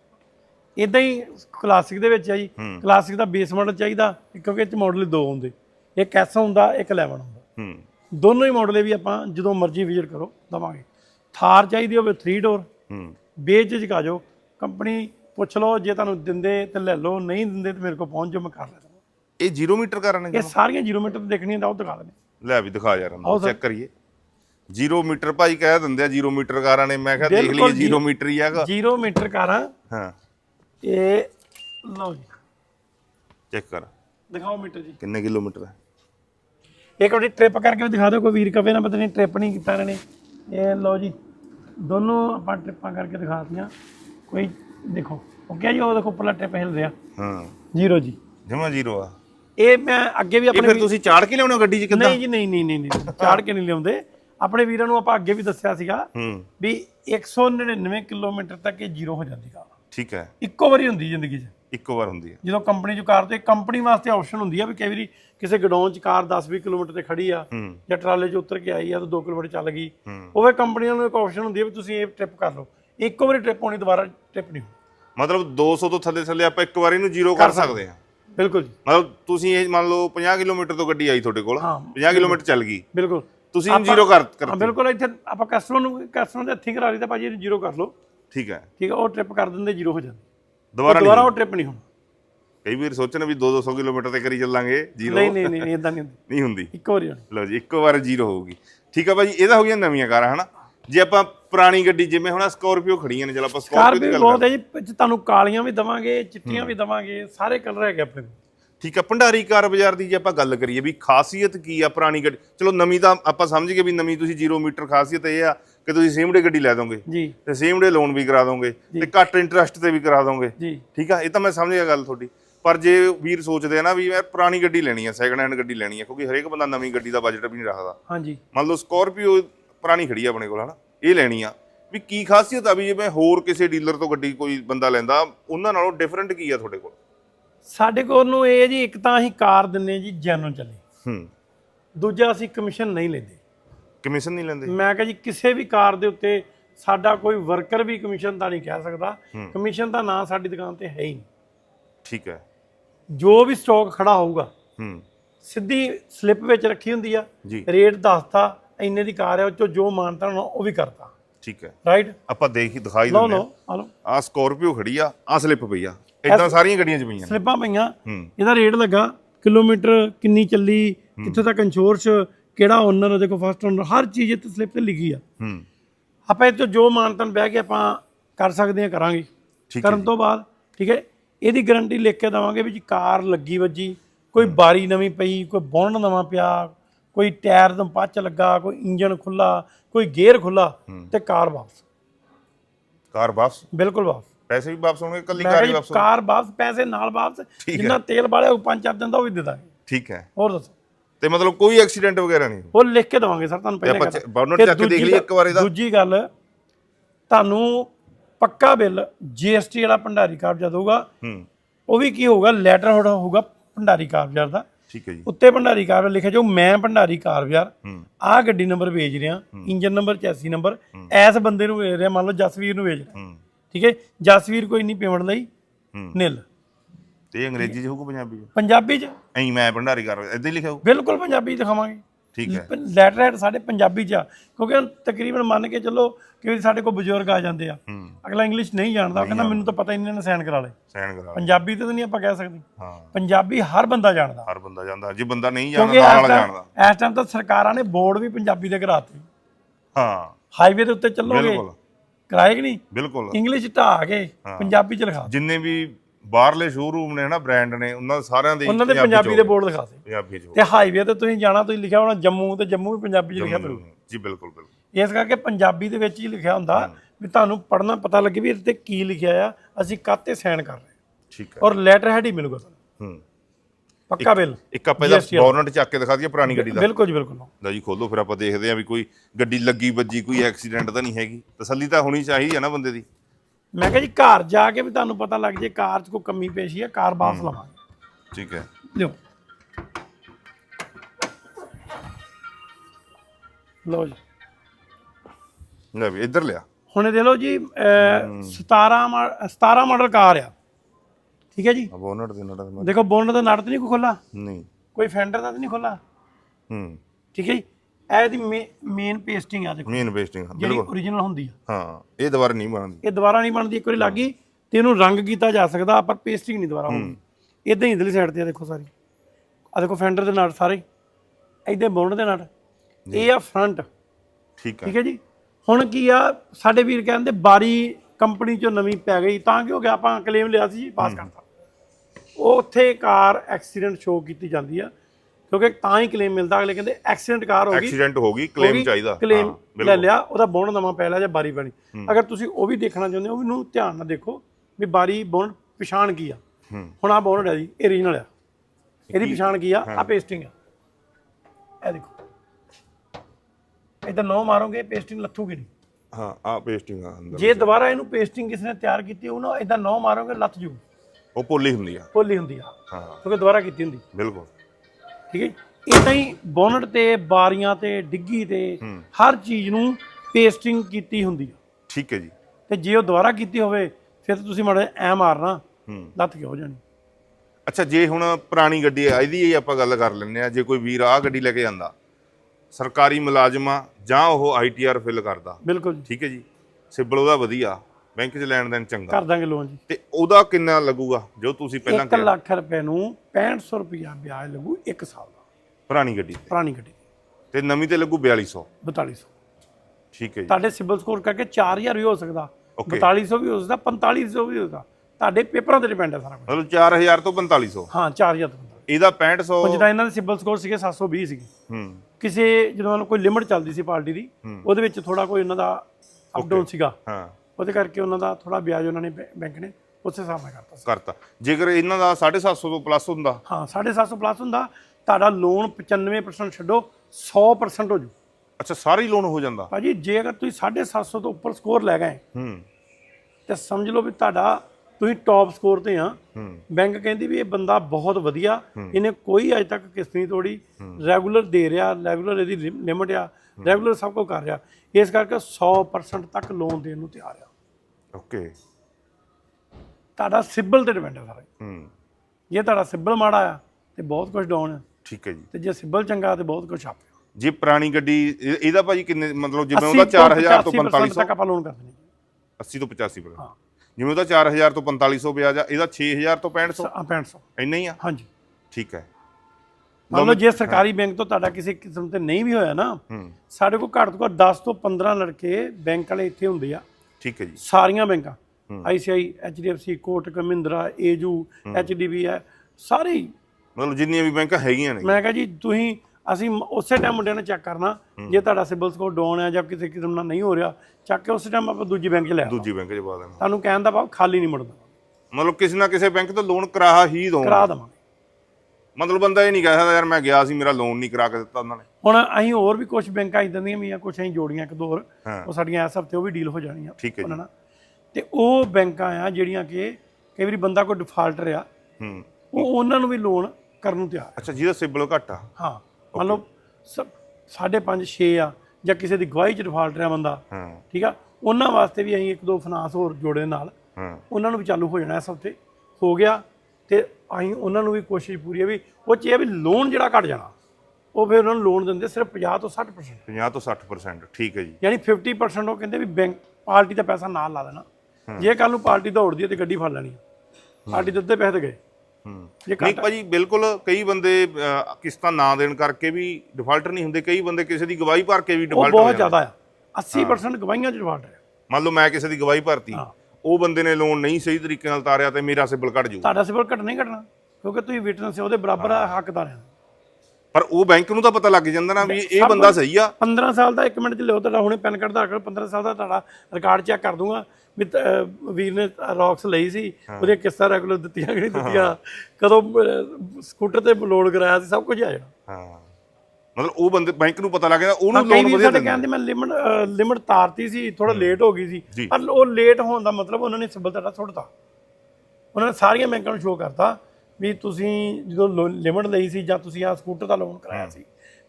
ਇਦਾਂ ਹੀ ਕਲਾਸਿਕ ਦੇ ਵਿੱਚ ਆ ਜੀ। ਕਲਾਸਿਕ ਦਾ ਬੇਸ ਮਾਡਲ ਚਾਹੀਦਾ ਕਿਉਂਕਿ ਇਹ ਚ ਮਾਡਲ ਦੋ ਹੁੰਦੇ। ਇੱਕ ਐਸ ਹੁੰਦਾ ਇੱਕ 11 ਹੁੰਦਾ। ਹੂੰ। ਦੋਨੋਂ ਹੀ ਮਾਡਲ ਵੀ ਆਪਾਂ ਜਦੋਂ ਮਰਜ਼ੀ ਵਿਜ਼ਿਟ ਕਰੋ ਦਵਾਂਗੇ। ਥਾਰ ਚਾਹੀਦੀ ਹੋਵੇ 3 ਡੋਰ ਹੂੰ। ਬੇਝਿਜਕ ਆ ਜਾਓ ਕੰਪਨੀ ਪੁੱਛ ਲਓ ਜੇ ਤੁਹਾਨੂੰ ਦਿੰਦੇ ਤੇ ਲੈ ਲਓ ਨਹੀਂ ਦਿੰਦੇ ਤੇ ਮੇਰੇ ਕੋਲ ਪਹੁੰਚ ਜਾਓ ਮੈਂ ਕਰ ਲੈਂਦਾ। ਇਹ 0 ਮੀਟਰ ਕਾਰਨ ਇਹ ਸਾਰੀਆਂ 0 ਮੀਟਰ ਦੇਖਣੀਆਂ ਤਾਂ ਉਹ ਦਿਖਾ ਦਿੰਦੇ। ਲੈ ਵੀ ਦਿਖਾ ਯਾਰ ਚੈੱਕ ਕਰੀਏ। 0 ਮੀਟਰ ਭਾਈ ਕਹਿ ਦਿੰਦੇ ਆ 0 ਮੀਟਰ ਕਾਰਾਂ ਨੇ। ਮੈਂ ਕਿਹਾ ਦੇਖ ਲਈਏ 0 ਮੀਟਰ ਹੀ ਹੈਗਾ। 0 ਮੀਟਰ ਕਾਰਾਂ ਹਾਂ। ਇਹ ਲਓ ਜੀ। ਚੈੱਕ ਕਰ। ਦਿਖਾਓ ਮੀਟਰ ਜੀ। ਕਿੰਨੇ ਕਿਲੋਮੀਟਰ ਹੈ? ਇੱਕ ਵਾਰੀ ਟ੍ਰਿਪ ਕਰਕੇ ਵੀ ਦਿਖਾ ਦਿਓ ਕੋਈ ਵੀਰ ਕਵੇ ਨਾ ਪਤਾ ਨਹੀਂ ਟ੍ਰਿਪ ਨਹੀਂ ਕੀਤਾ ਇਹਨਾਂ ਨੇ। ਇਹ ਲਓ ਜੀ ਦੋਨੋਂ ਆਪਾਂ ਟ੍ਰਿਪਾਂ ਕਰਕੇ ਦਿਖਾਤੀਆਂ। ਕੋਈ ਦੇਖੋ ਓਕੇ ਜੀ ਉਹ ਦੇਖੋ ਉੱਪਰਲਾ ਟ੍ਰਿਪ ਹਿਲ ਰਿਹਾ ਹਾਂ। ਜ਼ੀਰੋ ਜੀ। ਜਮਾ 0 ਆ। ਇਹ ਮੈਂ ਅੱਗੇ ਵੀ ਇਹ ਆਪਣੇ ਫਿਰ ਤੁਸੀਂ ਚਾੜ ਕੇ ਲਿਆਉਣੇ ਹੋ ਗੱਡੀ 'ਚ ਕਿੱਦਾਂ? ਨਹੀਂ ਜੀ ਨਹੀਂ ਨਹੀਂ ਨਹੀਂ ਨਹੀਂ। ਚਾੜ ਕੇ ਨਹੀਂ ਲਿਆਉਂਦੇ। ਆਪਣੇ ਵੀਰਾਂ ਨੂੰ ਆਪਾਂ ਅੱਗੇ ਵੀ ਦੱਸਿਆ ਸੀਗਾ ਹੂੰ। ਵੀ 199 ਕਿਲੋਮੀਟਰ ਤੱਕ ਇਹ ਜ਼ੀਰੋ ਹੋ ਜਾਂਦੀ ਕਾਰ ਠੀਕ ਹੈ। ਇੱਕੋ ਵਾਰੀ ਹੁੰਦੀ ਜ਼ਿੰਦਗੀ 'ਚ। ਇੱਕੋ ਵਾਰ ਹੁੰਦੀ ਹੈ। ਜਦੋਂ ਕੰਪਨੀ 'ਚ ਕਾਰ ਤੇ ਕੰਪਨੀ ਵਾਸਤੇ ਆਪਸ਼ਨ ਹੁੰਦੀ ਆ ਵੀ ਕਈ ਵਾਰੀ ਕਿਸੇ ਗਡਾਊਨ 'ਚ ਕਾਰ 10-20 ਕਿਲੋਮੀਟਰ ਤੇ ਖੜੀ ਆ ਹੂੰ। ਜਾਂ ਟਰਾਲੇ 'ਚ ਉਤਰ ਕੇ ਆਈ ਆ ਤਾਂ 2 ਕਿਲੋਮੀਟਰ ਚੱਲ ਗਈ। ਹੂੰ। ਉਹਵੇ ਕੰਪਨੀਆਂ ਨੂੰ ਇੱਕ ਆਪਸ਼ਨ ਹੁੰਦੀ ਆ ਵੀ ਤੁਸੀਂ ਇਹ ਟ੍ਰਿਪ ਕਰ ਲਓ। ਇੱਕੋ ਵਾਰੀ ਟ੍ਰਿਪ ਹੋਣੀ ਦੁਬਾਰਾ ਟ੍ਰਿਪ ਨਹੀਂ ਹੋਣੀ। ਮਤਲਬ 200 ਤੋਂ ਥੱਲੇ ਥੱਲੇ ਆਪਾਂ ਇੱਕ ਵਾਰੀ ਨੂੰ ਜ਼ੀਰੋ ਕਰ ਸਕਦੇ ਹਾਂ। ਬਿਲਕੁਲ ਜੀ। ਮਤਲਬ ਤੁਸੀਂ ਇਹ ਮੰਨ ਲਓ 50 ਕਿਲੋਮੀਟਰ ਤੋਂ ਗੱਡੀ ਆਈ ਤੁਹਾਡੇ ਕੋਲ ਹਾਂ, 50 ਕਿਲੋਮੀਟਰ ਚੱਲ ਗਈ। ਬਿਲਕੁਲ। ਤੁਸੀਂ ਜ਼ੀਰੋ ਕਰ ਹਾਂ ਕਰ ਬਿਲਕੁਲ ਇੱਥੇ ਆਪਾਂ ਕਸਟਮਰ ਨੂੰ ਕਸਟਮਰ ਦੇ ਹੱਥੀਂ ਕਰਾ ਲਈ ਤਾਂ ਭਾਜੀ ਇਹਨੂੰ ਜ਼ੀਰੋ ਕਰ ਲਓ। ਠੀਕ ਹੈ। ਠੀਕ ਆ ਉਹ ਟ੍ਰਿਪ ਕਰ ਦਿੰਦੇ ਜ਼ੀਰੋ ਹੋ ਜਾਂਦੀ। ਦੁਬਾਰਾ ਦੁਬਾਰਾ ਉਹ ਟ੍ਰਿਪ ਨਹੀਂ ਹੋਣੀ। ਕਈ ਵਾਰ ਸੋਚਣ ਵੀ 2-200 ਕਿਲੋਮੀਟਰ ਤੇ ਕਰੀ ਚੱਲਾਂਗੇ ਜ਼ੀਰੋ ਨਹੀਂ ਨਹੀਂ ਨਹੀਂ ਇਦਾਂ ਨਹੀਂ ਹੁੰਦੀ। ਨਹੀਂ ਹੁੰਦੀ। ਇੱਕੋ ਵਾਰੀ ਹੋਣੀ। ਲਓ ਜੀ ਇੱਕੋ ਵਾਰ ਜ਼ੀਰੋ ਹੋਊਗੀ। ਠੀਕ ਆ ਭਾਜੀ ਇਹਦਾ ਹੋ ਗਈਆਂ ਨਵੀਆਂ ਕਾਰਾਂ ਹਨਾ? ਜੇ ਆਪਾਂ ਪੁਰਾਣੀ ਗੱਡੀ ਜਿਵੇਂ ਹੁਣ ਸਕਾਰਪੀਓ ਖੜੀਆਂ ਨੇ ਚਲ ਆਪਾਂ ਸਕਾਰਪੀਓ ਦੀ ਕਾਰਪੀ ਗੱਲ ਬਹੁਤ ਹੈ ਜੀ ਵਿੱਚ ਤੁਹਾਨੂੰ ਕਾਲੀਆਂ ਵੀ ਦਵਾਂਗੇ ਚਿੱਟੀਆਂ ਵੀ ਦਵਾਂਗੇ ਸਾਰੇ ਕਲਰ ਹੈਗੇ ਆਪਣੇ ਕੋਲ। ਠੀਕ ਆ ਭੰਡਾਰੀ ਕਾਰ ਬਾਜ਼ਾਰ ਦੀ ਜੇ ਆਪਾਂ ਗੱਲ ਕਰੀਏ ਵੀ ਖਾਸੀਅਤ ਕੀ ਆ ਪੁਰਾਣੀ ਗੱਡੀ? ਚਲੋ ਨਵੀਂ ਤਾਂ ਆਪਾਂ ਸਮਝ ਗਏ ਵੀ ਨਵੀਂ ਤੁਸੀਂ 0 ਮੀਟਰ ਖਾਸੀਅਤ ਇਹ ਆ ਕਿ ਤੁਸੀਂ ਸੇਮ ਡੇ ਗੱਡੀ ਲੈ ਦੋਗੇ। ਜੀ। ਤੇ ਸੇਮ ਡੇ ਲੋਨ ਵੀ ਕਰਾ ਦੋਗੇ ਤੇ ਘੱਟ ਇੰਟਰਸਟ ਤੇ ਵੀ ਕਰਾ ਦੋਗੇ। ਜੀ। ਠੀਕ ਆ? ਇਹ ਤਾਂ ਮੈਂ ਸਮਝ ਗਿਆ ਗੱਲ ਤੁਹਾਡੀ। ਪਰ ਜੇ ਵੀਰ ਸੋਚਦੇ ਆ ਨਾ ਵੀ ਯਾਰ ਪੁਰਾਣੀ ਗੱਡੀ ਲੈਣੀ ਆ ਸੈਕੰਡ ਹੈਂਡ ਗੱਡੀ ਲੈਣੀ ਆ ਕਿਉਂਕਿ ਹਰੇਕ ਬੰਦਾ ਨਵੀਂ ਗੱਡੀ ਦਾ ਬਜਟ ਵੀ ਨਹੀਂ ਰੱਖਦਾ। ਹਾਂਜੀ। ਮੰਨ ਲਓ ਸਕਾਰਪੀਓ ਪੁਰਾਣੀ ਖੜੀ ਆ ਆਪਣੇ ਕੋਲ ਹਨਾ? ਇਹ ਲੈਣੀ ਆ। ਵੀ ਕੀ ਖਾਸੀਅਤ ਆ ਵੀ ਜਿਵੇਂ ਹੋਰ ਕਿਸੇ ਡੀਲਰ ਤੋਂ ਗੱਡੀ ਕੋਈ ਬੰਦਾ ਲੈਂਦਾ ਉਹਨਾਂ ਨਾਲੋਂ ਡਿਫਰੈਂਟ ਕੀ ਆ ਤੁਹਾਡੇ ਕੋਲ? ਸਾਡੇ ਕੋਲ ਨੂੰ ਇਹ ਜੀ ਇੱਕ ਤਾਂ ਅਸੀਂ ਕਾਰ ਦਿੰਨੇ ਜੀ ਜੈਨੂਨ ਚੱਲੇ। ਹੂੰ। ਦੂਜਾ ਅਸੀਂ ਕਮਿਸ਼ਨ ਨਹੀਂ ਲੈਂਦੇ। ਕਮਿਸ਼ਨ ਨਹੀਂ ਲੈਂਦੇ? ਮੈਂ ਕਹਾਂ ਜੀ ਕਿਸੇ ਵੀ ਕਾਰ ਦੇ ਉੱਤੇ ਸਾਡਾ ਕੋਈ ਵਰਕਰ ਵੀ ਕਮਿਸ਼ਨ ਤਾਂ ਨਹੀਂ ਕਹਿ ਸਕਦਾ। ਕਮਿਸ਼ਨ ਦਾ ਨਾਂ ਸਾਡੀ ਦੁਕਾਨ ਤੇ ਹੈ ਹੀ ਨਹੀਂ। ਠੀਕ ਹੈ। ਜੋ ਵੀ ਸਟਾਕ ਖੜਾ ਹੋਊਗਾ ਹੂੰ। ਸਿੱਧੀ ਸਲਿੱਪ ਵਿੱਚ ਰੱਖੀ ਹੁੰਦੀ ਆ। ਰੇਟ ਦੱਸਤਾ ਇੰਨੇ ਦੀ ਕਾਰ ਹੈ ਉਹ ਚੋਂ ਜੋ ਮਾਨਤਾ ਉਹ ਵੀ ਕਰਤਾ। ਠੀਕ ਹੈ। ਰਾਈਟ ਆਪਾਂ ਦੇਖ ਹੀ ਦਿਖਾਈ ਦਿੰਦੇ ਆ ਲਓ ਆ ਸਕਾਰਪੀਓ ਖੜੀ ਆ ਆ ਸਲਿੱਪ ਪਈ ਆ। ਇਦਾਂ ਸਾਰੀਆਂ ਗੱਡੀਆਂ 'ਚ ਪਈਆਂ ਸਲਿੱਪਾਂ ਪਈਆਂ। ਇਹਦਾ ਰੇਟ ਲੱਗਾ ਕਿਲੋਮੀਟਰ ਕਿੰਨੀ ਚੱਲੀ ਕਿੱਥੇ ਤੱਕ ਇੰਸ਼ੋਰੈਂਸ ਕਿਹੜਾ ਓਨਰ ਉਹਦੇ ਕੋਲ ਫਸਟ ਓਨਰ ਹਰ ਚੀਜ਼ ਇੱਥੇ ਸਲਿੱਪ ਤੇ ਲਿਖੀ ਆ। ਹੂੰ। ਆਪਾਂ ਇਹ ਤੋਂ ਜੋ ਮਾਨਤਨ ਬਹਿ ਕੇ ਆਪਾਂ ਕਰ ਸਕਦੇ ਹਾਂ ਕਰਾਂਗੇ। ਕਰਨ ਤੋਂ ਬਾਅਦ ਠੀਕ ਹੈ ਇਹਦੀ ਗਾਰੰਟੀ ਲਿਖ ਕੇ ਦਵਾਂਗੇ ਵੀ ਜੀ ਕਾਰ ਲੱਗੀ ਵੱਜੀ ਕੋਈ ਬਾਰੀ ਨਵੀਂ ਪਈ ਕੋਈ ਬੌਂਡ ਨਵਾਂ ਪਿਆ ਕੋਈ ਟਾਇਰ ਤੋਂ ਪੱਚ ਲੱਗਾ ਕੋਈ ਇੰਜਨ ਖੁੱਲਾ ਕੋਈ ਗੇਅਰ ਖੁੱਲਾ ਤੇ ਕਾਰ ਵਾਪਸ। ਕਾਰ ਵਾਪਸ? ਬਿਲਕੁਲ ਵਾਪਸ। ਪੈਸੇ ਵੀ ਵਾਪਸ ਹੋਣਗੇ ਕੱਲੀ ਕਾਰ ਹੀ ਵਾਪਸ ਕਾਰ ਵਾਪਸ ਪੈਸੇ ਨਾਲ ਵਾਪਸ। ਜਿੰਨਾ ਤੇਲ ਪੰਜ ਚਾਰ ਦਿਨ ਦਾ ਉਹ ਵੀ ਦੇ ਦਾਂਗੇ। ਠੀਕ ਹੈ। ਹੋਰ ਦੱਸੋ? ਤੇ ਮਤਲਬ ਕੋਈ ਐਕਸੀਡੈਂਟ ਵਗੈਰਾ ਨਹੀਂ ਉਹ ਲਿਖ ਕੇ ਦਵਾਂਗੇ ਸਰ ਤੁਹਾਨੂੰ ਪਹਿਲੇ ਆਪਾਂ ਤੇ ਚੱਕ ਕੇ ਦੇਖ ਲਈਏ ਇੱਕ ਵਾਰ ਇਹਦਾ। ਦੂਜੀ ਗੱਲ ਤੁਹਾਨੂੰ ਪੱਕਾ ਬਿੱਲ ਜੀਐਸਟੀ ਵਾਲਾ ਭੰਡਾਰੀ ਕਾਰਜ ਹੋਊਗਾ ਹੂੰ। ਉਹ ਵੀ ਕੀ ਹੋਊਗਾ ਲੈਟਰ ਹੋਊਗਾ ਭੰਡਾਰੀ ਕਾਰਜਰ ਦਾ। ਠੀਕ ਹੈ ਜੀ। ਉੱਤੇ ਭੰਡਾਰੀ ਕਾਰਜ ਲਿਖਿਆ ਜਾਊ ਮੈਂ ਭੰਡਾਰੀ ਕਾਰਜਰ ਆਹ ਗੱਡੀ ਨੰਬਰ ਵੇਚ ਰਿਹਾ ਇੰਜਨ ਨੰਬਰ ਚੈਸੀ ਨੰਬਰ ਐਸ ਬੰਦੇ ਨੂੰ ਵੇਚ ਰਿਹਾ ਮੰਨ ਲਓ ਜਸਵੀਰ ਨੂੰ ਵੇਚ ਰਿਹਾ। ਠੀਕ ਹੈ ਜਸਵੀਰ ਕੋਈ ਨਹੀਂ ਪੇਮੈਂਟ ਲਈ ਨਿਲ। ਤੇ ਇਹ ਅੰਗਰੇਜ਼ੀ ਚ ਹੋਊਗਾ ਪੰਜਾਬੀ ਚ? ਪੰਜਾਬੀ ਚ। ਐਂ ਮੈਂ ਭੰਡਾਰੀ ਕਰ ਇਦਾਂ ਹੀ ਲਿਖਿਆ ਹੋਊ? ਬਿਲਕੁਲ ਪੰਜਾਬੀ ਚ ਦਿਖਾਵਾਂਗੇ। ਠੀਕ ਹੈ। ਲੈਟਰ ਹੈਡ ਸਾਡੇ ਪੰਜਾਬੀ ਚ ਆ। ਕਿਉਂਕਿ ਤਕਰੀਬਨ ਮੰਨ ਕੇ ਚੱਲੋ ਕਿ ਸਾਡੇ ਕੋਲ ਬਜ਼ੁਰਗ ਆ ਜਾਂਦੇ ਆ। ਅਗਲਾ ਇੰਗਲਿਸ਼ ਨਹੀਂ ਜਾਣਦਾ ਕਹਿੰਦਾ ਮੈਨੂੰ ਤਾਂ ਪਤਾ ਹੀ ਨਹੀਂ ਇਹਨਾਂ ਨੇ ਸਾਈਨ ਕਰਾ ਲਏ। ਸਾਈਨ ਕਰਾ। ਪੰਜਾਬੀ ਤੇ ਤਾਂ ਨਹੀਂ ਆਪਾਂ ਕਹਿ ਸਕਦੇ। ਹਾਂ। ਪੰਜਾਬੀ ਹਰ ਬੰਦਾ ਜਾਣਦਾ। ਹਰ ਬੰਦਾ ਜਾਂਦਾ ਜੇ ਬੰਦਾ ਨਹੀਂ ਜਾਣਦਾ ਨਾਲ ਜਾਣਦਾ। ਇਸ ਟਾਈਮ ਤਾਂ ਸਰਕਾਰਾਂ ਨੇ ਬੋਰਡ ਵੀ ਪੰਜਾਬੀ ਦੇ ਕਰਾਤੇ। ਹਾਂ। ਹਾਈਵੇ ਦੇ ਉੱਤੇ ਚੱਲੋਗੇ। ਬਿਲਕੁਲ। ਕਰਾਏ ਕਿ ਨਹੀਂ? ਬਿਲਕੁਲ। ਇੰਗਲਿਸ਼ ਢਾ ਕੇ ਪੰਜਾਬੀ ਚ ਲਿਖਾ ਜਿੰਨੇ ਵੀ ਬਾਹਰਲੇ ਸ਼ੋਰੂਮ ਨੇ ਹਨਾ ਬ੍ਰਾਂਡ ਨੇ ਉਹਨਾਂ ਸਾਰਿਆਂ ਦੇ ਉਹਨਾਂ ਦੇ ਪੰਜਾਬੀ ਦੇ ਬੋਰਡ ਦਿਖਾ ਦੇ ਪੰਜਾਬੀ ਚ ਤੇ ਹਾਈਵੇ ਤੇ ਤੁਸੀਂ ਜਾਣਾ ਤੁਸੀਂ ਲਿਖਿਆ ਹੋਣਾ ਜੰਮੂ ਤੇ ਜੰਮੂ ਵੀ ਪੰਜਾਬੀ ਚ ਲਿਖਿਆ ਮਿਲੂ ਜੀ ਬਿਲਕੁਲ ਬਿਲਕੁਲ। ਇਸ ਕਰਕੇ ਪੰਜਾਬੀ ਦੇ ਵਿੱਚ ਹੀ ਲਿਖਿਆ ਹੁੰਦਾ ਵੀ ਤੁਹਾਨੂੰ ਪੜ੍ਹਨਾ ਪਤਾ ਲੱਗੇ ਵੀ ਇਹਦੇ ਤੇ ਕੀ ਲਿਖਿਆ ਆ ਅਸੀਂ ਕਾਤੇ ਸਾਈਨ ਕਰ ਰਹੇ ਠੀਕ ਹੈ। ਔਰ ਲੈਟਰ ਹੈਡ ਹੀ ਮਿਲੂਗਾ ਤੁਹਾਨੂੰ। ਹੂੰ। ਪੱਕਾ ਬਿੱਲ। ਇੱਕ ਆਪਾਂ ਇਹਦਾ ਬੋਰਨਟ ਚੱਕ ਕੇ ਦਿਖਾ ਦਈਏ ਪੁਰਾਣੀ ਗੱਡੀ ਦਾ। ਬਿਲਕੁਲ ਜੀ ਬਿਲਕੁਲ। ਲਓ ਜੀ ਖੋਲੋ ਫਿਰ ਆਪਾਂ ਦੇਖਦੇ ਹਾਂ ਵੀ ਕੋਈ ਗੱਡੀ ਲੱਗੀ ਵੱਜੀ ਕੋਈ ਐਕਸੀਡੈਂਟ ਤਾਂ ਨਹੀਂ ਹੈਗੀ। ਤਸੱਲੀ ਤਾਂ ਹੋਣੀ ਚਾਹੀਦੀ ਹੈ ਨਾ ਬੰਦੇ ਦੀ। ਮੈਂ ਕਿਹਾ ਜੀ ਘਰ ਜਾ ਕੇ ਵੀ ਤੁਹਾਨੂੰ ਪਤਾ ਲੱਗ ਜੇ ਕਾਰ 'ਚ ਕੋਈ ਕਮੀ ਪੇਸ਼ੀ ਹੈ ਕਾਰ ਵਾਪਸ ਲਵਾਂਗੇ। ਠੀਕ ਹੈ। ਲਿਓ। ਲਓ ਜੀ। ਲੈ ਵੀ ਇੱਧਰ ਲਿਆ। ਹੁਣ ਇਹ ਦੇ ਲਓ ਜੀ ਅਹ, 17 ਮਾ- 17 ਮਾਡਲ ਕਾਰ ਆ। ਠੀਕ ਹੈ ਜੀ? ਬੋਨਟ ਦੇ ਨਾਲ ਦੇਖੋ ਬੋਨਟ ਦਾ ਨਟ ਤਾਂ ਨਹੀਂ ਕੋਈ ਖੋਲਾ ਨਹੀਂ। ਕੋਈ ਫੈਂਡਰ ਦਾ ਤਾਂ ਨਹੀਂ ਖੋਲਾ ਹੂੰ। ਠੀਕ ਹੈ ਜੀ? ਇਹ ਦੀ ਮੇਨ ਪੇਸਟਿੰਗ ਆ ਦੇਖੋ। ਮੇਨ ਵੇਸਟਿੰਗ ਜਿਹੜੀ ਓਰੀਜਨਲ ਹੁੰਦੀ ਆ। ਹਾਂ ਇਹ ਦੁਬਾਰਾ ਨਹੀਂ ਬਣਦੀ। ਇਹ ਦੁਬਾਰਾ ਨਹੀਂ ਬਣਦੀ ਇੱਕ ਵਾਰੀ ਲੱਗ ਗਈ ਤੇ ਇਹਨੂੰ ਰੰਗ ਕੀਤਾ ਜਾ ਸਕਦਾ ਪਰ ਪੇਸਟਿੰਗ ਨਹੀਂ ਦੁਬਾਰਾ ਹੁੰਦੀ। ਇਦਾਂ ਹੀ ਇਧਰਲੀ ਸਾਈਡ ਤੇ ਆ ਦੇਖੋ ਸਾਰੀ। ਆ ਦੇਖੋ ਫੈਂਡਰ ਦੇ ਨਟ ਸਾਰੇ। ਇਦਾਂ ਬੋਨਟ ਦੇ ਨਟ ਇਹ ਆ ਫਰੰਟ ਠੀਕ ਹੈ ਠੀਕ ਹੈ ਜੀ? ਹੁਣ ਕੀ ਆ ਸਾਡੇ ਵੀਰ ਕਹਿੰਦੇ ਬਾਰੀ ਕੰਪਨੀ ਚੋਂ ਨਵੀਂ ਪੈ ਗਈ ਤਾਂ ਕੀ ਹੋ ਗਿਆ ਆਪਾਂ ਕਲੇਮ ਲਿਆ ਸੀ ਜੀ ਪਾਸ ਕਰਤਾ। ਉਹ ਉੱਥੇ ਕਾਰ ਐਕਸੀਡੈਂਟ ਸ਼ੋ ਕੀਤੀ ਜਾਂਦੀ ਆ। ਕਿਉਂਕਿ ਤਾਂ ਹੀ ਕਲੇਮ ਮਿਲਦਾ ਅਗਲੇ ਕਹਿੰਦੇ ਐਕਸੀਡੈਂਟ ਕਾਰ ਹੋ ਗਈ। ਐਕਸੀਡੈਂਟ ਹੋ ਗਈ ਕਲੇਮ ਚਾਹੀਦਾ। ਕਲੇਮ ਲੈ ਲਿਆ ਉਹਦਾ ਬੋਨ ਨਵਾਂ ਪੈ ਲਿਆ ਜਾਂ ਬਾਰੀ ਬਣੀ ਅਗਰ ਤੁਸੀਂ ਉਹ ਵੀ ਦੇਖਣਾ ਚਾਹੁੰਦੇ ਹੋ ਉਹਨੂੰ ਧਿਆਨ ਨਾਲ ਦੇਖੋ ਵੀ ਬਾਰੀ ਬੋਨ ਪਛਾਣ ਕੀ ਆ। ਹੁਣ ਆ ਬੋਨ ਹੈ ਜੀ ਇਹ ਆ। ਇਹਦੀ ਪਛਾਣ ਕੀ ਆ? ਆ ਪੇਸਟਿੰਗ ਆ। ਇਹ ਦੇਖੋ। ਇਧਰ ਨੋ ਮਾਰੋਗੇ ਪੇਸਟਿੰਗ ਲੱਥੂਗੀ ਨਹੀਂ। ਹਾਂ ਆ ਪੇਸਟਿੰਗ ਆ ਅੰਦਰ। ਜੇ ਦੁਬਾਰਾ ਇਹਨੂੰ ਪੇਸਟਿੰਗ ਕਿਸ ਨੇ ਤਿਆਰ ਕੀਤੀ ਉਹ ਨਾ ਇਦਾਂ ਨੋ ਮਾਰੋਗੇ ਲੱਥ ਜੂ ਉਹ ਪੋਲੀ ਹੁੰਦੀ ਆ। ਪੋਲੀ ਹੁੰਦੀ ਆ। ਹਾਂ। ਕਿਉਂਕਿ ਦੁਬਾਰਾ ਕੀਤੀ ਹੁੰਦੀ। ਬਿਲਕੁਲ। ਠੀਕ ਹੈ। ਇਦਾਂ ਹੀ ਬੋਨਟ ਤੇ ਬਾਰੀਆਂ ਤੇ ਡਿੱਗੀ ਤੇ ਹਰ ਚੀਜ਼ ਨੂੰ ਪੇਸਟਿੰਗ ਕੀਤੀ ਹੁੰਦੀ ਠੀਕ ਹੈ ਜੀ। ਤੇ ਜੇ ਉਹ ਦੁਬਾਰਾ ਕੀਤੀ ਹੋਵੇ ਫਿਰ ਤਾਂ ਤੁਸੀਂ ਮਾੜੇ ਐ ਮਾਰਨਾ ਹੂੰ। ਲੱਤ ਕੇ ਹੋ ਜਾਣੀ? ਅੱਛਾ ਜੇ ਹੁਣ ਪੁਰਾਣੀ ਗੱਡੀ ਆ ਇਹਦੀ ਹੀ ਆਪਾਂ ਗੱਲ ਕਰ ਲੈਂਦੇ ਆ ਜੇ ਕੋਈ ਵੀਰ ਆ ਗੱਡੀ ਲੈ ਕੇ ਜਾਂਦਾ ਸਰਕਾਰੀ ਮੁਲਾਜ਼ਮ ਜਾਂ ਉਹ ਆਈਟੀਆਰ ਫਿਲ ਕਰਦਾ ਬਿਲਕੁਲ ਠੀਕ ਹੈ ਜੀ? ਸਿਬਲ ਉਹਦਾ ਵਧੀਆ। ਬੈਂਕ 'ਚ ਲੈਣ ਦੇਣ ਚੰਗਾ। ਕਰ ਦਾਂਗੇ ਲੋਨ ਜੀ। ਤੇ ਉਹਦਾ ਕਿੰਨਾ ਲੱਗੂਗਾ ਜੋ ਤੁਸੀਂ ਪਹਿਲਾਂ 1 ਲੱਖ ਰੁਪਏ ਨੂੰ 6500 ਰੁਪਿਆ ਵਿਆਜ ਲੱਗੂ 1 ਸਾਲ ਦਾ। ਪੁਰਾਣੀ ਗੱਡੀ ਤੇ। ਪੁਰਾਣੀ ਗੱਡੀ ਤੇ। ਨਵੀਂ ਤੇ ਲੱਗੂ 4200 4200 ਠੀਕ ਹੈ ਜੀ। ਤੁਹਾਡੇ ਸਿਬਲ ਸਕੋਰ ਕਰਕੇ 4000 ਵੀ ਹੋ ਸਕਦਾ। Okay. 4200 ਵੀ ਹੋ ਸਕਦਾ 4500 ਵੀ ਹੋ ਸਕਦਾ। ਤੁਹਾਡੇ ਪੇਪਰਾਂ ਤੇ ਡਿਪੈਂਡ ਹੈ ਸਾਰਾ ਕੁਝ ਮਤਲਬ 4000 ਤੋਂ 4500 ਹਾਂ 4000 ਤੋਂ ਇਹਦਾ 6500 ਜਿੱਦਾਂ ਇਹਨਾਂ ਦੇ ਸਿਬਲ ਸਕੋਰ ਸੀਗੇ 720 ਸੀਗੇ। ਹੂੰ। ਕਿਸੇ ਜਦੋਂ ਉਹਨਾਂ ਕੋਈ ਲਿਮਟ ਚੱਲਦੀ ਸੀ ਪਾਰਟੀ ਦੀ ਉਹਦੇ ਵਿੱਚ ਥੋੜਾ ਕੋਈ ਉਹਨਾਂ ਦਾ ਅਪ ਡਾਊਨ ਸੀਗਾ। ਹਾਂ। ਉਹਦੇ ਕਰਕੇ ਉਹਨਾਂ ਦਾ ਥੋੜਾ ਵਿਆਜ ਉਹਨਾਂ ਨੇ ਬੈਂਕ ਨੇ ਉਸੇ ਹਿਸਾਬ ਨਾਲ ਕਰਤਾ ਸੀ। ਕਰਤਾ। ਜੇਕਰ ਇਹਨਾਂ ਦਾ 750 ਤੋਂ ਪਲੱਸ ਹੁੰਦਾ। ਹਾਂ 750 ਪਲੱਸ ਹੁੰਦਾ ਤੁਹਾਡਾ ਲੋਨ 95% ਛੱਡੋ 100% ਹੋ ਜੂ। ਅੱਛਾ ਸਾਰਾ ਲੋਨ ਹੋ ਜਾਂਦਾ। ਭਾਜੀ ਜੇ ਅਗਰ ਤੁਸੀਂ 750 ਤੋਂ ਉੱਪਰ ਸਕੋਰ ਲੈ ਗਏ ਹੂੰ। ਤੇ ਸਮਝ ਲਓ ਵੀ ਤੁਹਾਡਾ ਤੁਸੀਂ ਟੌਪ ਸਕੋਰ ਤੇ ਆ। ਬੈਂਕ ਕਹਿੰਦੀ ਵੀ ਇਹ ਬੰਦਾ ਬਹੁਤ ਵਧੀਆ ਇਹਨੇ ਕੋਈ ਅਜੇ ਤੱਕ ਕਿਸ਼ਤ ਨਹੀਂ ਤੋੜੀ। ਰੈਗੂਲਰ ਦੇ ਰਿਹਾ ਰੈਗੂਲਰ ਇਹਦੀ ਲਿਮਟ ਆ। ਰੈਗੂਲਰ ਸਭ ਕੁਝ ਕਰ ਰਿਹਾ। ਇਸ ਕਰਕੇ 100% ਤੱਕ ਲੋਨ ਦੇਣ ਨੂੰ ਤਿਆਰ ਆ। ਓਕੇ। ਤੁਹਾਡਾ ਸਿਬਲ ਤੇ ਡਿਪੈਂਡ ਹੈ ਸਾਰਾ। ਹੂੰ। ਜੇ ਤੁਹਾਡਾ ਸਿਬਲ ਮਾੜਾ ਆ ਤੇ ਬਹੁਤ ਕੁਝ ਡਾਊਨ ਆ। ਠੀਕ ਹੈ ਜੀ। ਤੇ ਜੇ ਸਿਬਲ ਚੰਗਾ ਤੇ ਬਹੁਤ ਕੁਝ ਆਪ ਜੇ ਪੁਰਾਣੀ ਗੱਡੀ ਇਹ- ਇਹਦਾ ਭਾਜੀ ਕਿੰਨੇ ਮਤਲਬ ਜਿਵੇਂ ਉਹਦਾ 4000 ਤੋਂ 4500 ਤੱਕ ਆਪਾਂ ਲੋਨ ਕਰ ਦਿੰਦੇ 80 ਤੋਂ 85 ਪਰ ਹਾਂ। ਜਿਵੇਂ ਉਹਦਾ 4000 ਤੋਂ 4500 ਵਿਆਜ ਆ ਇਹਦਾ 6000 ਤੋਂ 6500 ਹਾਂ 6500 ਇੰਨਾ ਹੀ ਆ? ਹਾਂਜੀ। ਠੀਕ ਹੈ। ਮੰਨ ਲਓ ਜੇ ਸਰਕਾਰੀ ਬੈਂਕ ਤੋਂ ਤੁਹਾਡਾ ਕਿਸੇ ਕਿਸਮ ਤੇ ਨਹੀਂ ਵੀ ਹੋਇਆ ਨਾ ਹੂੰ। ਸਾਡੇ ਕੋਲ ਘੱਟ ਤੋਂ ਘੱਟ 10 ਤੋਂ 15 ਲੜਕੇ ਬੈਂਕ ਵਾਲੇ ਇੱਥੇ ਹੁੰਦੇ ਆ। ਠੀਕ ਹੈ ਜੀ। ਸਾਰੀਆਂ ਬੈਂਕਾਂ ਆਈਸੀਆਈ ਐਚਡੀਐਫਸੀ ਕੋਟਕ ਮਹਿੰਦਰਾ ਏਜੂ ਐਚਡੀਬੀ ਹੈ ਸਾਰੇ ਹੀ। ਮਤਲਬ ਜਿੰਨੀਆਂ ਵੀ ਬੈਂਕਾਂ ਹੈਗੀਆਂ ਨੇ। ਮੈਂ ਕਿਹਾ ਜੀ ਤੁਸੀਂ ਅਸੀਂ ਉਸੇ ਟਾਈਮ ਮੁੰਡਿਆਂ ਨੇ ਚੈੱਕ ਕਰਨਾ ਜੇ ਤੁਹਾਡਾ ਸਿਬਲ ਸਕੋਰ ਡਾਊਨ ਹੈ ਜਾਂ ਕਿਸੇ ਕਿਸਮ ਨਾਲ ਨਹੀਂ ਹੋ ਰਿਹਾ ਚੱਕ ਕੇ ਉਸੇ ਟਾਈਮ ਆਪਾਂ ਦੂਜੀ ਬੈਂਕ 'ਚ ਲੈ ਆਓ ਦੂਜੀ ਬੈਂਕ 'ਚ ਪਾ ਦੇਣਾ। ਤੁਹਾਨੂੰ ਕਹਿਣ ਦਾ ਭਾਵ ਖਾਲੀ ਨਹੀਂ ਮੁੜਦਾ। ਮਤਲਬ ਕਿਸੇ ਨਾ ਕਿਸੇ ਬੈਂਕ ਤੋਂ ਲੋਨ ਕਰਾ ਹੀ ਦੋ ਕਰਾ ਦੇਵਾਂਗੇ। ਮਤਲਬ ਬੰਦਾ ਇਹ ਨਹੀਂ ਕਹਿ ਸਕਦਾ ਯਾਰ ਮੈਂ ਗਿਆ ਸੀ ਮੇਰਾ ਲੋਨ ਨਹੀਂ ਕਰਾ ਕੇ ਦਿੱਤਾ ਉਹਨਾਂ ਨੇ। ਹੁਣ ਅਸੀਂ ਹੋਰ ਵੀ ਕੁਝ ਬੈਂਕਾਂ ਇਦਾਂ ਦੀਆਂ ਵੀ ਆ ਕੁਝ ਅਸੀਂ ਜੋੜੀਆਂ ਇੱਕ ਦੋ ਹੋਰ ਹਾਂ। ਉਹ ਸਾਡੀਆਂ ਇਸ ਹਫ਼ਤੇ ਉਹ ਵੀ ਡੀਲ ਹੋ ਜਾਣੀਆਂ ਠੀਕ ਹੈ ਜੀ। ਉਹਨਾਂ ਨਾਲ। ਤੇ ਉਹ ਬੈਂਕਾਂ ਆ ਜਿਹੜੀਆਂ ਕਿ ਕਈ ਵਾਰੀ ਬੰਦਾ ਕੋਈ ਡਿਫਾਲਟਰ ਆ ਹੂੰ। ਉਹ ਉਹਨਾਂ ਨੂੰ ਵੀ ਲੋਨ ਕਰਨ ਨੂੰ ਤਿਆਰ ਅੱਛਾ ਜਿਹਦਾ ਸਿਬਲ ਘੱਟ ਆ? ਹਾਂ ਮੰਨ ਲਓ ਸ- ਸਾਢੇ ਪੰਜ 6 ਆ ਜਾਂ ਕਿਸੇ ਦੀ ਗਵਾਹੀ ਚ ਡਿਫਾਲਟਰ ਆ ਬੰਦਾ ਹਾਂ। ਠੀਕ ਆ? ਉਹਨਾਂ ਵਾਸਤੇ ਵੀ ਅਸੀਂ ਇੱਕ ਦੋ ਫਾਈਨਾਂਸ ਹੋਰ ਜੋੜੇ ਨਾਲ ਹਾਂ। ਉਹਨਾਂ ਨੂੰ ਵੀ ਚਾਲੂ ਹੋ ਜਾਣਾ ਇਸ ਹਫ਼ਤੇ। ਹੋ ਗਿਆ ਤੇ ਅਸੀਂ ਉਹਨਾਂ ਨੂੰ ਵੀ ਕੋਸ਼ਿਸ਼ ਪੂਰੀ ਹੈ ਵੀ ਉਹ ਚ ਇਹ ਵੀ ਲੋਨ ਜਿਹੜਾ ਘਟ ਜਾਣਾ ਉਹ ਫਿਰ ਉਹਨਾਂ ਨੂੰ ਲੋਨ ਦਿੰਦੇ ਸਿਰਫ 50 ਤੋਂ 60% 50 ਤੋਂ 60% ਠੀਕ ਹੈ ਜੀ। ਯਾਨੀ 50% ਉਹ ਕਹਿੰਦੇ ਵੀ ਬੈਂਕ ਪਾਰਟੀ ਦਾ ਪੈਸਾ ਨਾਲ ਲਾ ਦੇਣਾ। ਜੇ ਕੱਲ ਨੂੰ ਪਾਰਟੀ ਦੌੜਦੀ ਹੈ ਤੇ ਗੱਡੀ ਫੜ ਲੈਣੀ ਪਾਰਟੀ ਦੇ ਉੱਤੇ ਪੈਸੇ ਤੇ ਗਏ। ਹੂੰ। ਨਹੀਂ ਭਾਜੀ ਬਿਲਕੁਲ ਕਈ ਬੰਦੇ ਕਿਸ਼ਤਾਂ ਨਾ ਦੇਣ ਕਰਕੇ ਵੀ ਡਿਫਾਲਟਰ ਨਹੀਂ ਹੁੰਦੇ। ਕਈ ਬੰਦੇ ਕਿਸੇ ਦੀ ਗਵਾਹੀ ਭਰ ਕੇ ਵੀ ਡਿਫਾਲਟਰ ਹੋ ਬਹੁਤ ਜਾਂਦੇ ਜ਼ਿਆਦਾ ਆ। 80% ਗਵਾਹੀਆਂ ਚ ਡਿਫਾਲਟ ਹੈ। ਮੰਨ ਲਓ ਮੈਂ ਕਿਸੇ ਦੀ ਗਵਾਹੀ ਭਰਤੀ। ਹਾਂ। ਉਹ ਬੰਦੇ ਨੇ ਲੋਨ ਨਹੀਂ ਸਹੀ ਤਰੀਕੇ ਨਾਲ ਤਾਰਿਆ ਤੇ ਮੇਰਾ ਸਿਬਲ ਘਟ ਜਾਊ ਤੁਹਾਡਾ ਸਿਬਲ ਘਟ ਨਹੀਂ ਘਟਣਾ ਕਿਉਂਕਿ ਤੁਸੀਂ ਵਿਟਨੈਸ ਉਹਦੇ ਬਰਾਬਰ ਆ ਹੱਕਦਾਰ ਆ ਪਰ ਉਹ ਬੈਂਕ ਨੂੰ ਤਾਂ ਪਤਾ ਲੱਗ ਜਾਂਦਾ ਨਾ ਵੀ ਇਹ ਬੰਦਾ ਸਹੀ ਆ। 15 ਸਾਲ ਦਾ 1 ਮਿੰਟ ਚ ਲਿਓ ਤੁਹਾਡਾ ਹੁਣੇ ਪੈਨ ਕਾਰਡ ਦਾ ਕਰ 15 ਸਾਲ ਦਾ ਤੁਹਾਡਾ ਰਿਕਾਰਡ ਚੈੱਕ ਕਰ ਦੂੰਗਾ ਵੀ ਵੀਰ ਨੇ ਰੌਕਸ ਲਈ ਸੀ ਉਹਦੀਆਂ ਕਿਸ਼ਤਾਂ ਰੈਗੂਲਰ ਦਿੱਤੀਆਂ ਕਿ ਨਹੀਂ ਦਿੱਤੀਆਂ ਕਦੋਂ ਸਕੂਟਰ ਤੇ ਲੋਡ ਕਰਾਇਆ ਸੀ ਸਭ ਕੁਝ ਆ ਜਾਣਾ। ਹਾਂ। ਮਤਲਬ ਉਹ ਬੰਦੇ ਬੈਂਕ ਨੂੰ ਪਤਾ ਲੱਗ ਜਾਂਦਾ ਉਹਨੂੰ ਲੋਨ ਵਧੀਆ ਸਾਡੇ ਦਿੰਦਾ ਕਹਿੰਦੇ ਮੈਂ ਲਿਮਟ ਲਿਮਟ ਤਾਰਤੀ ਸੀ ਥੋੜਾ ਲੇਟ ਹੋ ਗਈ ਸੀ। ਪਰ ਉਹ ਲੇਟ ਹੋਣ ਦਾ ਮਤਲਬ ਉਹਨਾਂ ਨੇ ਸਿਬਲ ਤੁਹਾਡਾ ਸੁੱਟਤਾ। ਉਹਨਾਂ ਨੇ ਸਾਰੀਆਂ ਬੈਂਕਾਂ ਨੂੰ ਸ਼ੋਅ ਕਰਤਾ ਵੀ ਤੁਸੀਂ ਜਦੋਂ ਲਿਮਟ ਲਈ ਸੀ ਜਾਂ ਤੁਸੀਂ ਆ ਸਕੂਟਰ ਦਾ ਲੋਨ ਕਰਾਇਆ ਸੀ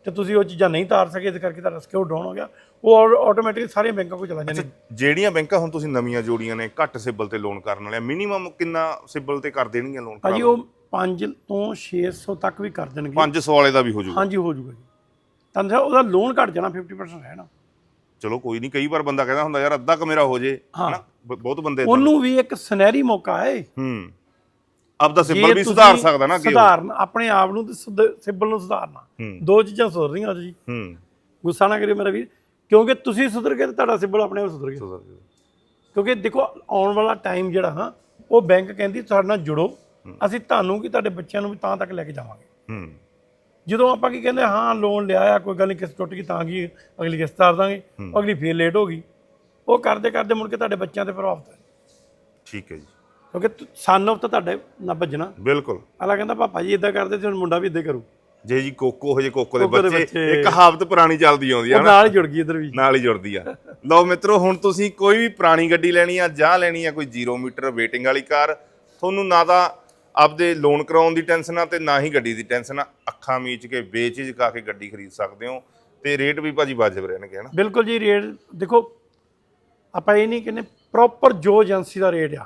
ਤੇ ਤੁਸੀਂ ਉਹ ਚੀਜ਼ਾਂ ਨਹੀਂ ਤਾਰ ਸਕੇ ਇਸ ਕਰਕੇ ਤੁਹਾਡਾ ਸਕਿਉਰ ਡਾਊਨ ਹੋ ਗਿਆ। ਉਹ ਆਟੋਮੈਟਿਕਲੀ ਸਾਰੀਆਂ ਬੈਂਕਾਂ ਕੋਲ ਚਲਾ ਜਾਂਦੇ ਜਿਹੜੀਆਂ ਬੈਂਕਾਂ ਹੁਣ ਤੁਸੀਂ ਨਵੀਆਂ ਜੋੜੀਆਂ ਨੇ ਘੱਟ ਸਿਬਲ ਤੇ ਲੋਨ ਕਰਨ ਵਾਲੇ ਮਿਨੀਮਮ ਕਿੰਨਾ ਸਿਬਲ ਤੇ ਕਰ ਦੇਣਗੀਆਂ ਲੋਨ ਭਾਜੀ ਉਹ 5 ਤੋਂ 600 ਤੱਕ ਵੀ ਕਰ ਦੇਣਗੇ 500 ਵਾਲੇ ਦਾ ਵੀ ਹੋ ਜਾਊਗਾ। ਹਾਂਜੀ ਹੋ ਜਾਊਗਾ ਜੀ। ਤਾਂ ਉਹਦਾ ਲੋਨ ਘਟ ਜਾਣਾ 50% ਰਹਿਣਾ। ਚਲੋ ਕੋਈ ਨਹੀਂ ਕਈ ਵਾਰ ਬੰਦਾ ਕਹਿੰਦਾ ਹੁੰਦਾ ਯਾਰ ਅੱਧਾ ਕ ਮੇਰਾ ਹੋ ਜੇ। ਹਨਾ? ਬ- ਬਹੁਤ ਬੰਦੇ ਏਦਾਂ- ਉਹਨੂੰ ਵੀ ਇੱਕ ਸੁਨਹਿਰੀ ਮੌਕਾ ਹੈ। ਹੂੰ। ਆਪਦਾ ਜੇ ਸਿਬਲ ਵੀ ਸੁਧਾਰ ਸਕਦਾ ਨਾ ਅੱਗੇ ਉਹ। ਸੁਧਾਰਨਾ ਆਪਣੇ ਆਪ ਨੂੰ ਤੇ ਸੁਧ- ਸਿਬਲ ਨੂੰ ਸੁਧਾਰਨਾ। ਹੂੰ। ਦੋ ਚੀਜ਼ਾਂ ਸੁਧਰ ਰਹੀਆਂ ਜੀ। ਹੂੰ। ਗੁੱਸਾ ਨਾ ਕਰਿਓ ਮੇਰਾ ਵੀਰ ਕਿਉਂਕਿ ਤੁਸੀਂ ਸੁਧਰ ਗਏ ਤੇ ਤੁਹਾਡਾ ਸਿਬਲ ਆਪਣੇ ਆਪ ਸੁਧਰ ਗਿਆ। ਸੁਧਰ ਜਾਊ। ਕਿਉਂਕਿ ਦੇਖੋ ਆਉਣ ਵਾਲਾ ਟਾਈਮ ਜਿਹੜਾ ਹਾਂ ਉਹ ਬੈਂਕ ਕਹਿੰਦੀ ਸਾਡੇ ਨਾਲ ਜੁੜੋ। ਅਸੀਂ ਤੁਹਾਨੂੰ ਕੀ ਤੁਹਾਡੇ ਬੱਚਿਆਂ ਨੂੰ ਵੀ ਤਾਂ ਤੱਕ ਲੈ ਕੇ ਜਾਵਾਂਗੇ। ਹੂੰ। ਜਦੋਂ ਆਪਾਂ ਕੀ ਕਹਿੰਦੇ ਹਾਂ ਲੋਨ ਲਿਆ ਆ ਕੋਈ ਗੱਲ ਨਹੀਂ ਕਿਸ ਟੁੱਟ ਗਈ ਤਾਂ ਕੀ ਅਗਲੀ ਕਿਸ਼ਤ ਤਾਰ ਦਾਂਗੇ ਅਗਲੀ ਫੇਰ ਲੇਟ ਹੋ ਗਈ। ਉਹ ਕਰਦੇ ਕਰਦੇ ਮੁੜ ਕੇ ਤੁਹਾਡੇ ਬੱਚਿਆਂ ਤੇ ਪ੍ਰਭਾਵ ਪੈ ਠੀਕ ਹੈ ਜੀ। ਕਿਉਂਕਿ ਸਾਨੂੰ ਤਾਂ ਤੁਹਾਡੇ ਨਾ ਭੱਜਣਾ। ਬਿਲਕੁਲ। ਅਲਾ ਕਹਿੰਦਾ ਪਾਪਾ ਜੀ ਇਦਾਂ ਕਰਦੇ ਤੇ ਹੁਣ ਮੁੰਡਾ ਵੀ ਇਦਾਂ ਕਰੂ। ਜੇ ਜੀ ਕੋਕੋ ਹੋ ਜੇ ਕੋਕੋ ਦੇ ਬੱਚੇ। ਇੱਕ ਕਹਾਵਤ ਪੁਰਾਣੀ ਚੱਲਦੀ ਆਉਂਦੀ ਆ ਨਾਲ ਹੀ ਜੁੜ ਗਈ ਇਧਰ ਵੀ। ਨਾਲ ਹੀ ਜੁੜਦੀ ਆ। ਲਓ ਮਿੱਤਰੋ ਹੁਣ ਤੁਸੀਂ ਕੋਈ ਵੀ ਪੁਰਾਣੀ ਗੱਡੀ ਲੈਣੀ ਆ ਜਾਂ ਲੈਣੀ ਆ ਕੋਈ 0 ਮੀਟਰ ਵੇਟਿੰਗ ਵਾਲੀ ਕਾਰ ਤੁਹਾਨੂੰ ਨਾ ਤਾਂ ਆਪਦੇ ਲੋਨ ਕਰਾਉਣ ਦੀ ਟੈਨਸ਼ਨ ਆ ਤੇ ਨਾ ਹੀ ਗੱਡੀ ਦੀ ਟੈਨਸ਼ਨ ਆ। ਅੱਖਾਂ ਮੀਚ ਕੇ ਵੇਚ-ਝਿਜਕਾ ਕੇ ਗੱਡੀ ਖਰੀਦ ਸਕਦੇ ਹੋ ਤੇ ਰੇਟ ਵੀ ਭਾਜੀ ਵਾਜਬ ਰਹਿਣਗੇ ਹਨਾ ਬਿਲਕੁਲ ਜੀ ਰੇਟ ਦੇਖੋ ਆਪਾਂ ਇਹ ਨਹੀਂ ਕਹਿੰਦੇ ਪ੍ਰੋਪਰ ਜੋ ਏਜੰਸੀ ਦਾ ਰੇਟ ਆ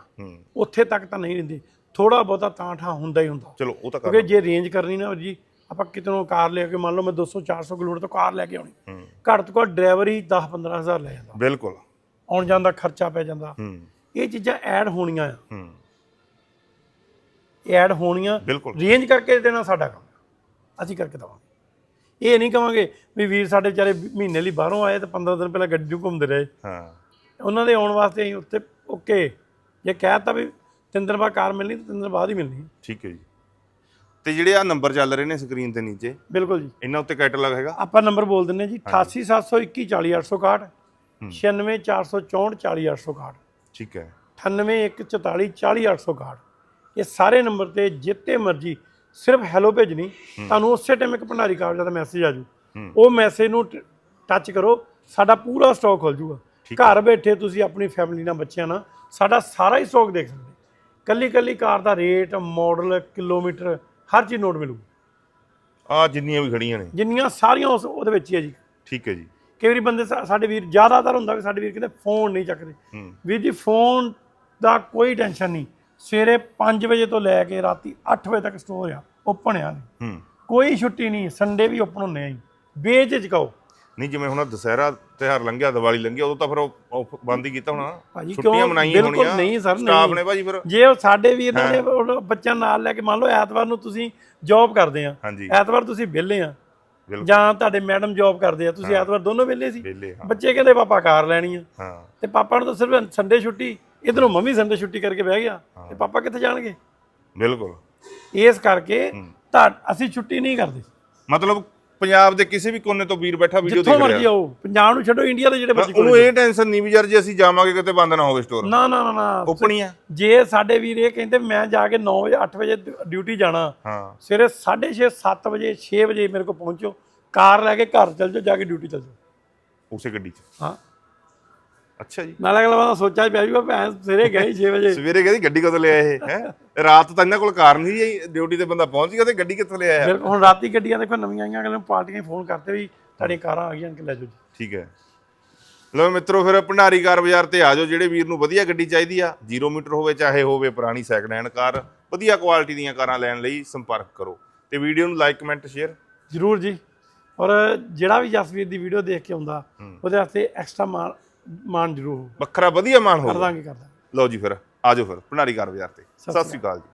ਉੱਥੇ ਤੱਕ ਤਾਂ ਨਹੀਂ ਰਹਿੰਦੀ। ਥੋੜਾ ਬਹੁਤਾ ਤਾਂ ਠਾ ਹੁੰਦਾ ਹੀ ਹੁੰਦਾ। ਚਲੋ ਉਹ ਤਾਂ ਕਰ ਕਿਉਂਕਿ ਜੇ ਰੇਂਜ ਕਰਨੀ ਨਾ ਜੀ ਆਪਾਂ ਕਿਤਨੋਂ ਕਾਰ ਲੈ ਕੇ ਮੰਨ ਲਓ ਮੈਂ 200 400 ਕਿਲੋਮੀਟਰ ਤੋਂ ਕਾਰ ਲੈ ਕੇ ਆਉਣੀ। ਘੱਟ ਤੋਂ ਘੱਟ ਡਰਾਈਵਰ ਹੀ 10 15000 ਲੈ ਜਾਂਦਾ। ਬਿਲਕੁਲ। ਆਉਣ ਜਾਣ ਦਾ ਖਰਚਾ ਪੈ ਜਾਂਦਾ। ਇਹ ਚੀਜ਼ਾਂ ਐਡ ਹੋਣੀਆਂ ਆ। ਹੂੰ ਐਡ ਹੋਣੀਆਂ ਬਿਲਕੁਲ। ਰੇਂਜ ਕਰਕੇ ਦੇਣਾ ਸਾਡਾ ਕੰਮ। ਅਸੀਂ ਕਰਕੇ ਦਵਾਂਗੇ। ਇਹ ਨਹੀਂ ਕਵਾਂਗੇ ਵੀ ਵੀਰ ਸਾਡੇ ਵਿਚਾਰੇ ਮਹੀਨੇ ਲਈ ਬਾਹਰੋਂ ਆਏ ਤੇ 15 ਦਿਨ ਪਹਿਲਾਂ ਗੱਡੀ 'ਚ ਘੁੰਮਦੇ ਰਹੇ। ਹਾਂ। ਉਹਨਾਂ ਦੇ ਆਉਣ ਵਾਸਤੇ ਅਸੀਂ ਉੱਤੇ ਓਕੇ। ਜੇ ਕਹਿਤਾ ਵੀ ਤਿੰਨ ਦਿਨ ਬਾਅਦ ਕਾਰ ਮਿਲਣੀ ਤਾਂ ਤਿੰਨ ਦਿਨ ਬਾਅਦ ਹੀ ਮਿਲਣੀ। ਹੈ। ਠੀਕ ਹੈ ਜੀ। ਤੇ ਜਿਹੜੇ ਆ ਨੰਬਰ ਚੱਲ ਰਹੇ ਨੇ ਸਕਰੀਨ ਤੇ ਨੀਚੇ ਬਿਲਕੁਲ ਜੀ। ਇਹਨਾਂ ਉੱਤੇ ਕੈਟਲੌਗ ਹੈਗਾ? ਆਪਾਂ ਨੰਬਰ ਬੋਲ ਦਿੰਨੇ ਜੀ 8871240861 96464 40861 ਠੀਕ ਹੈ। 9814440861 ਇਹ ਸਾਰੇ ਨੰਬਰ ਤੇ ਜਿੱਤੇ ਮਰਜ਼ੀ ਸਿਰਫ ਹੈਲੋ ਭੇਜਣੀ ਤੁਹਾਨੂੰ ਉਸੇ ਟਾਈਮ ਇੱਕ ਭੰਡਾਰੀ ਕਾਗਜ਼ਾਂ ਦਾ ਮੈਸੇਜ ਆ ਜੂ। ਉਹ ਮੈਸੇਜ ਨੂੰ ਟੱਚ ਕਰੋ ਸਾਡਾ ਪੂਰਾ ਸਟਾਕ ਖੁੱਲ ਜੂਗਾ। ਘਰ ਬੈਠੇ ਤੁਸੀਂ ਆਪਣੀ ਫੈਮਿਲੀ ਨਾਲ ਬੱਚਿਆਂ ਨਾਲ ਸਾਡਾ ਸਾਰਾ ਹੀ ਸਟਾਕ ਦੇਖ ਸਕਦੇ। ਕੱਲੀ ਕੱਲੀ ਕਾਰ ਦਾ ਰੇਟ ਮਾਡਲ ਕਿਲੋਮੀਟਰ ਹਰ ਚੀਜ਼ ਨੋਟ ਮਿਲੂ ਆ ਜਿੰਨੀਆਂ ਵੀ ਖੜੀਆਂ ਨੇ। ਜਿੰਨੀਆਂ ਸਾਰੀਆਂ ਉਸ ਉਹਦੇ ਵਿੱਚ ਹੀ ਹੈ ਜੀ। ਠੀਕ ਹੈ ਜੀ। ਕਈ ਵਾਰੀ ਬੰਦੇ ਸਾਡੇ ਵੀਰ ਜ਼ਿਆਦਾਤਰ ਹੁੰਦਾ ਕਿ ਸਾਡੇ ਵੀਰ ਕਹਿੰਦੇ ਫੋਨ ਨਹੀਂ ਚੱਕਦੇ। ਵੀਰ ਜੀ ਫੋਨ ਦਾ ਕੋਈ ਟੈਨਸ਼ਨ ਨਹੀਂ। ਸਵੇਰੇ 5 ਵਜੇ ਤੋਂ ਲੈ ਕੇ ਰਾਤੀ 8 ਵਜੇ ਤੱਕ ਸਟੋਰ ਆ ਓਪਨ ਆ ਹੂੰ। ਕੋਈ ਛੁੱਟੀ ਨਹੀਂ ਸੰਡੇ ਵੀ ਓਪਨ ਹੁੰਦੇ ਆ ਜੀ। ਬੇਝਿਜਕਾਓ ਨਹੀਂ ਜਿਵੇਂ ਹੁਣ ਦੁਸਹਿਰਾ ਤਿਉਹਾਰ ਲੰਘਿਆ ਦੀਵਾਲੀ ਲੰਘੀ ਉਦੋਂ ਤਾਂ ਫਿਰ ਉਹ ਬੰਦ ਹੀ ਕੀਤਾ ਹੋਣਾ। ਭਾਜੀ ਛੁੱਟੀਆਂ ਕਿਉਂ? ਮਨਾਈਆਂ ਬਿਲਕੁਲ ਹੋਣੀਆਂ। ਨਹੀਂ sir, ਸਟਾਫ ਨਹੀਂ। ਨੇ ਭਾਜੀ ਫਿਰ। ਜੇ ਉਹ ਸਾਡੇ ਵੀਰ ਨੇ ਉਹ ਬੱਚਿਆਂ ਨਾਲ ਲੈ ਕੇ ਮੰਨ ਲਓ ਐਤਵਾਰ ਨੂੰ ਤੁਸੀਂ ਜੌਬ ਕਰਦੇ ਆ। ਹਾਂਜੀ। ਐਤਵਾਰ ਤੁਸੀਂ ਵਿਹਲੇ ਆ। ਬਿਲਕੁਲ। ਜਾਂ ਤੁਹਾਡੇ ਮੈਡਮ ਜੌਬ ਕਰਦੇ ਆ। ਤੁਸੀਂ ਐਤਵਾਰ ਦੋਨੋਂ ਵਿਹਲੇ ਸੀ। ਵਿਹਲੇ ਹਾਂ। ਬੱਚੇ ਕਹਿੰਦੇ ਪਾਪਾ ਕਾਰ ਲੈਣੀ ਆ। ਹਾਂ। ਤੇ ਪਾਪਾ ਨੂੰ ਤਾਂ ਸਿਰਫ ਸੰਡੇ ਛੁੱਟੀ। ਇਧਰੋਂ ਮੰਮੀ ਸੰਡੇ ਛੁੱਟੀ ਕਰਕੇ ਬਹਿ ਗਿਆ ਤੇ ਪਾਪਾ ਕਿੱਥੇ ਜਾਣਗੇ? ਬਿਲਕੁਲ। ਇਸ ਕਰਕੇ ਤਾਂ ਅਸੀਂ ਛੁੱਟੀ ਨਹੀਂ ਕਰਦੇ। ਮਤਲਬ ਪੰਜਾਬ ਦੇ ਕਿਸੇ ਵੀ ਕੋਨੇ ਤੋਂ ਵੀਰ ਬੈਠਾ ਵੀਡੀਓ ਜਿੱਥੋਂ ਦੇਖ ਮਰਜ਼ੀ ਰਿਹਾ। ਆਓ ਪੰਜਾਬ ਨੂੰ ਛੱਡੋ ਇੰਡੀਆ ਦੇ ਜਿਹੜੇ ਮਰਜ਼ੀ ਉਹਨੂੰ ਇਹ ਟੈਨਸ਼ਨ ਨਹੀਂ ਵੀ ਯਾਰ ਜੇ ਅਸੀਂ ਜਾਵਾਂਗੇ ਕਿਤੇ ਬੰਦ ਨਾ ਹੋਵੇ ਸਟੋਰ ਨਾ ਨਾ ਨਾ ਹੀ ਆ। ਜੇ ਸਾਡੇ ਵੀਰ ਇਹ ਕਹਿੰਦੇ ਮੈਂ ਜਾ ਕੇ 9 ਵਜੇ 8 ਵਜੇ ਡਿਊਟੀ ਜਾਣਾ ਹਾਂ। ਸਵੇਰੇ 6:30 7 ਵਜੇ 6 ਵਜੇ ਮੇਰੇ ਕੋਲ ਪਹੁੰਚੋ। ਕਾਰ ਲੈ ਕੇ ਘਰ ਚਲ ਜਾਓ ਜਾ ਕੇ ਡਿਊਟੀ ਚਲ ਜਾਓ। ਉਸੇ ਗੱਡੀ 'ਚ। ਹਾਂ। ਅੱਛਾ ਜੀ। ਨਾਲੇ ਅਗਲਾ ਬੰਦਾ ਸੋਚਿਆ ਪਿਆ ਵੀ ਭੈਣ ਸਵੇਰੇ ਗਏ 6 ਵਜੇ। ਸਵੇਰੇ ਕਹਿੰਦੀ ਗੱਡੀ ਕਦੋਂ ਲਿਆ ਇਹ ਹੈ? ਰਾਤ ਤਾਂ ਇਹਨਾਂ ਕੋਲ ਕਾਰ ਨਹੀਂ ਸੀ ਡਿਊਟੀ ਤੇ ਬੰਦਾ ਪਹੁੰਚ ਗਿਆ ਤੇ ਗੱਡੀ ਕਿੱਥੋਂ ਲਿਆ ਹੈ ਬਿਲਕੁਲ ਹੁਣ ਰਾਤੀ ਗੱਡੀਆਂ ਦੇਖੋ ਨਵੀਆਂ ਆਈਆਂ ਅਗਲੇ ਨੂੰ ਪਾਰਟੀਆਂ ਫੋਨ ਕਰਤੇ ਵੀ ਤੁਹਾਡੀਆਂ ਕਾਰਾਂ ਆ ਗਈਆਂ ਕਿ ਲੈ ਜਾਓ ਜੀ। ਠੀਕ ਹੈ। ਲਓ ਮਿੱਤਰੋ ਫਿਰ ਭੰਡਾਰੀ ਕਾਰ ਬਾਜ਼ਾਰ ਤੇ ਆ ਜਾਓ ਜਿਹੜੇ ਵੀਰ ਨੂੰ ਵਧੀਆ ਗੱਡੀ ਚਾਹੀਦੀ ਆ 0 ਮੀਟਰ ਹੋਵੇ ਚਾਹੇ ਹੋਵੇ ਪੁਰਾਣੀ ਸੈਕੰਡ ਹੈਂਡ ਕਾਰ ਵਧੀਆ ਕੁਆਲਿਟੀ ਦੀਆਂ ਕਾਰਾਂ ਲੈਣ ਲਈ ਸੰਪਰਕ ਕਰੋ। ਤੇ ਵੀਡੀਓ ਨੂੰ ਲਾਈਕ ਕਮੈਂਟ ਸ਼ੇਅਰ ਜ਼ਰੂਰ ਜੀ। ਔਰ ਜਿਹੜਾ ਵੀ ਜਸਵੀਰ ਦੀ ਵੀਡੀਓ ਦੇਖ ਕੇ ਆਉਂਦਾ ਉਹਦੇ ਵਾਸਤੇ ਐਕਸਟਰਾ ਮਾਨ ਜ਼ਰੂਰ ਵੱਖਰਾ ਵਧੀਆ ਮਾਨ ਕਰ ਹੋਊਗਾ। ਦਾਂਗੇ ਕਰ ਦਾਂਗੇ ਲਓ ਜੀ ਫਿਰ ਆ ਜਾਓ ਫਿਰ ਭੰਡਾਰੀ ਕਾਰ ਬਾਜ਼ਾਰ ਤੇ। ਸਤਿ ਸ਼੍ਰੀ ਅਕਾਲ ਜੀ।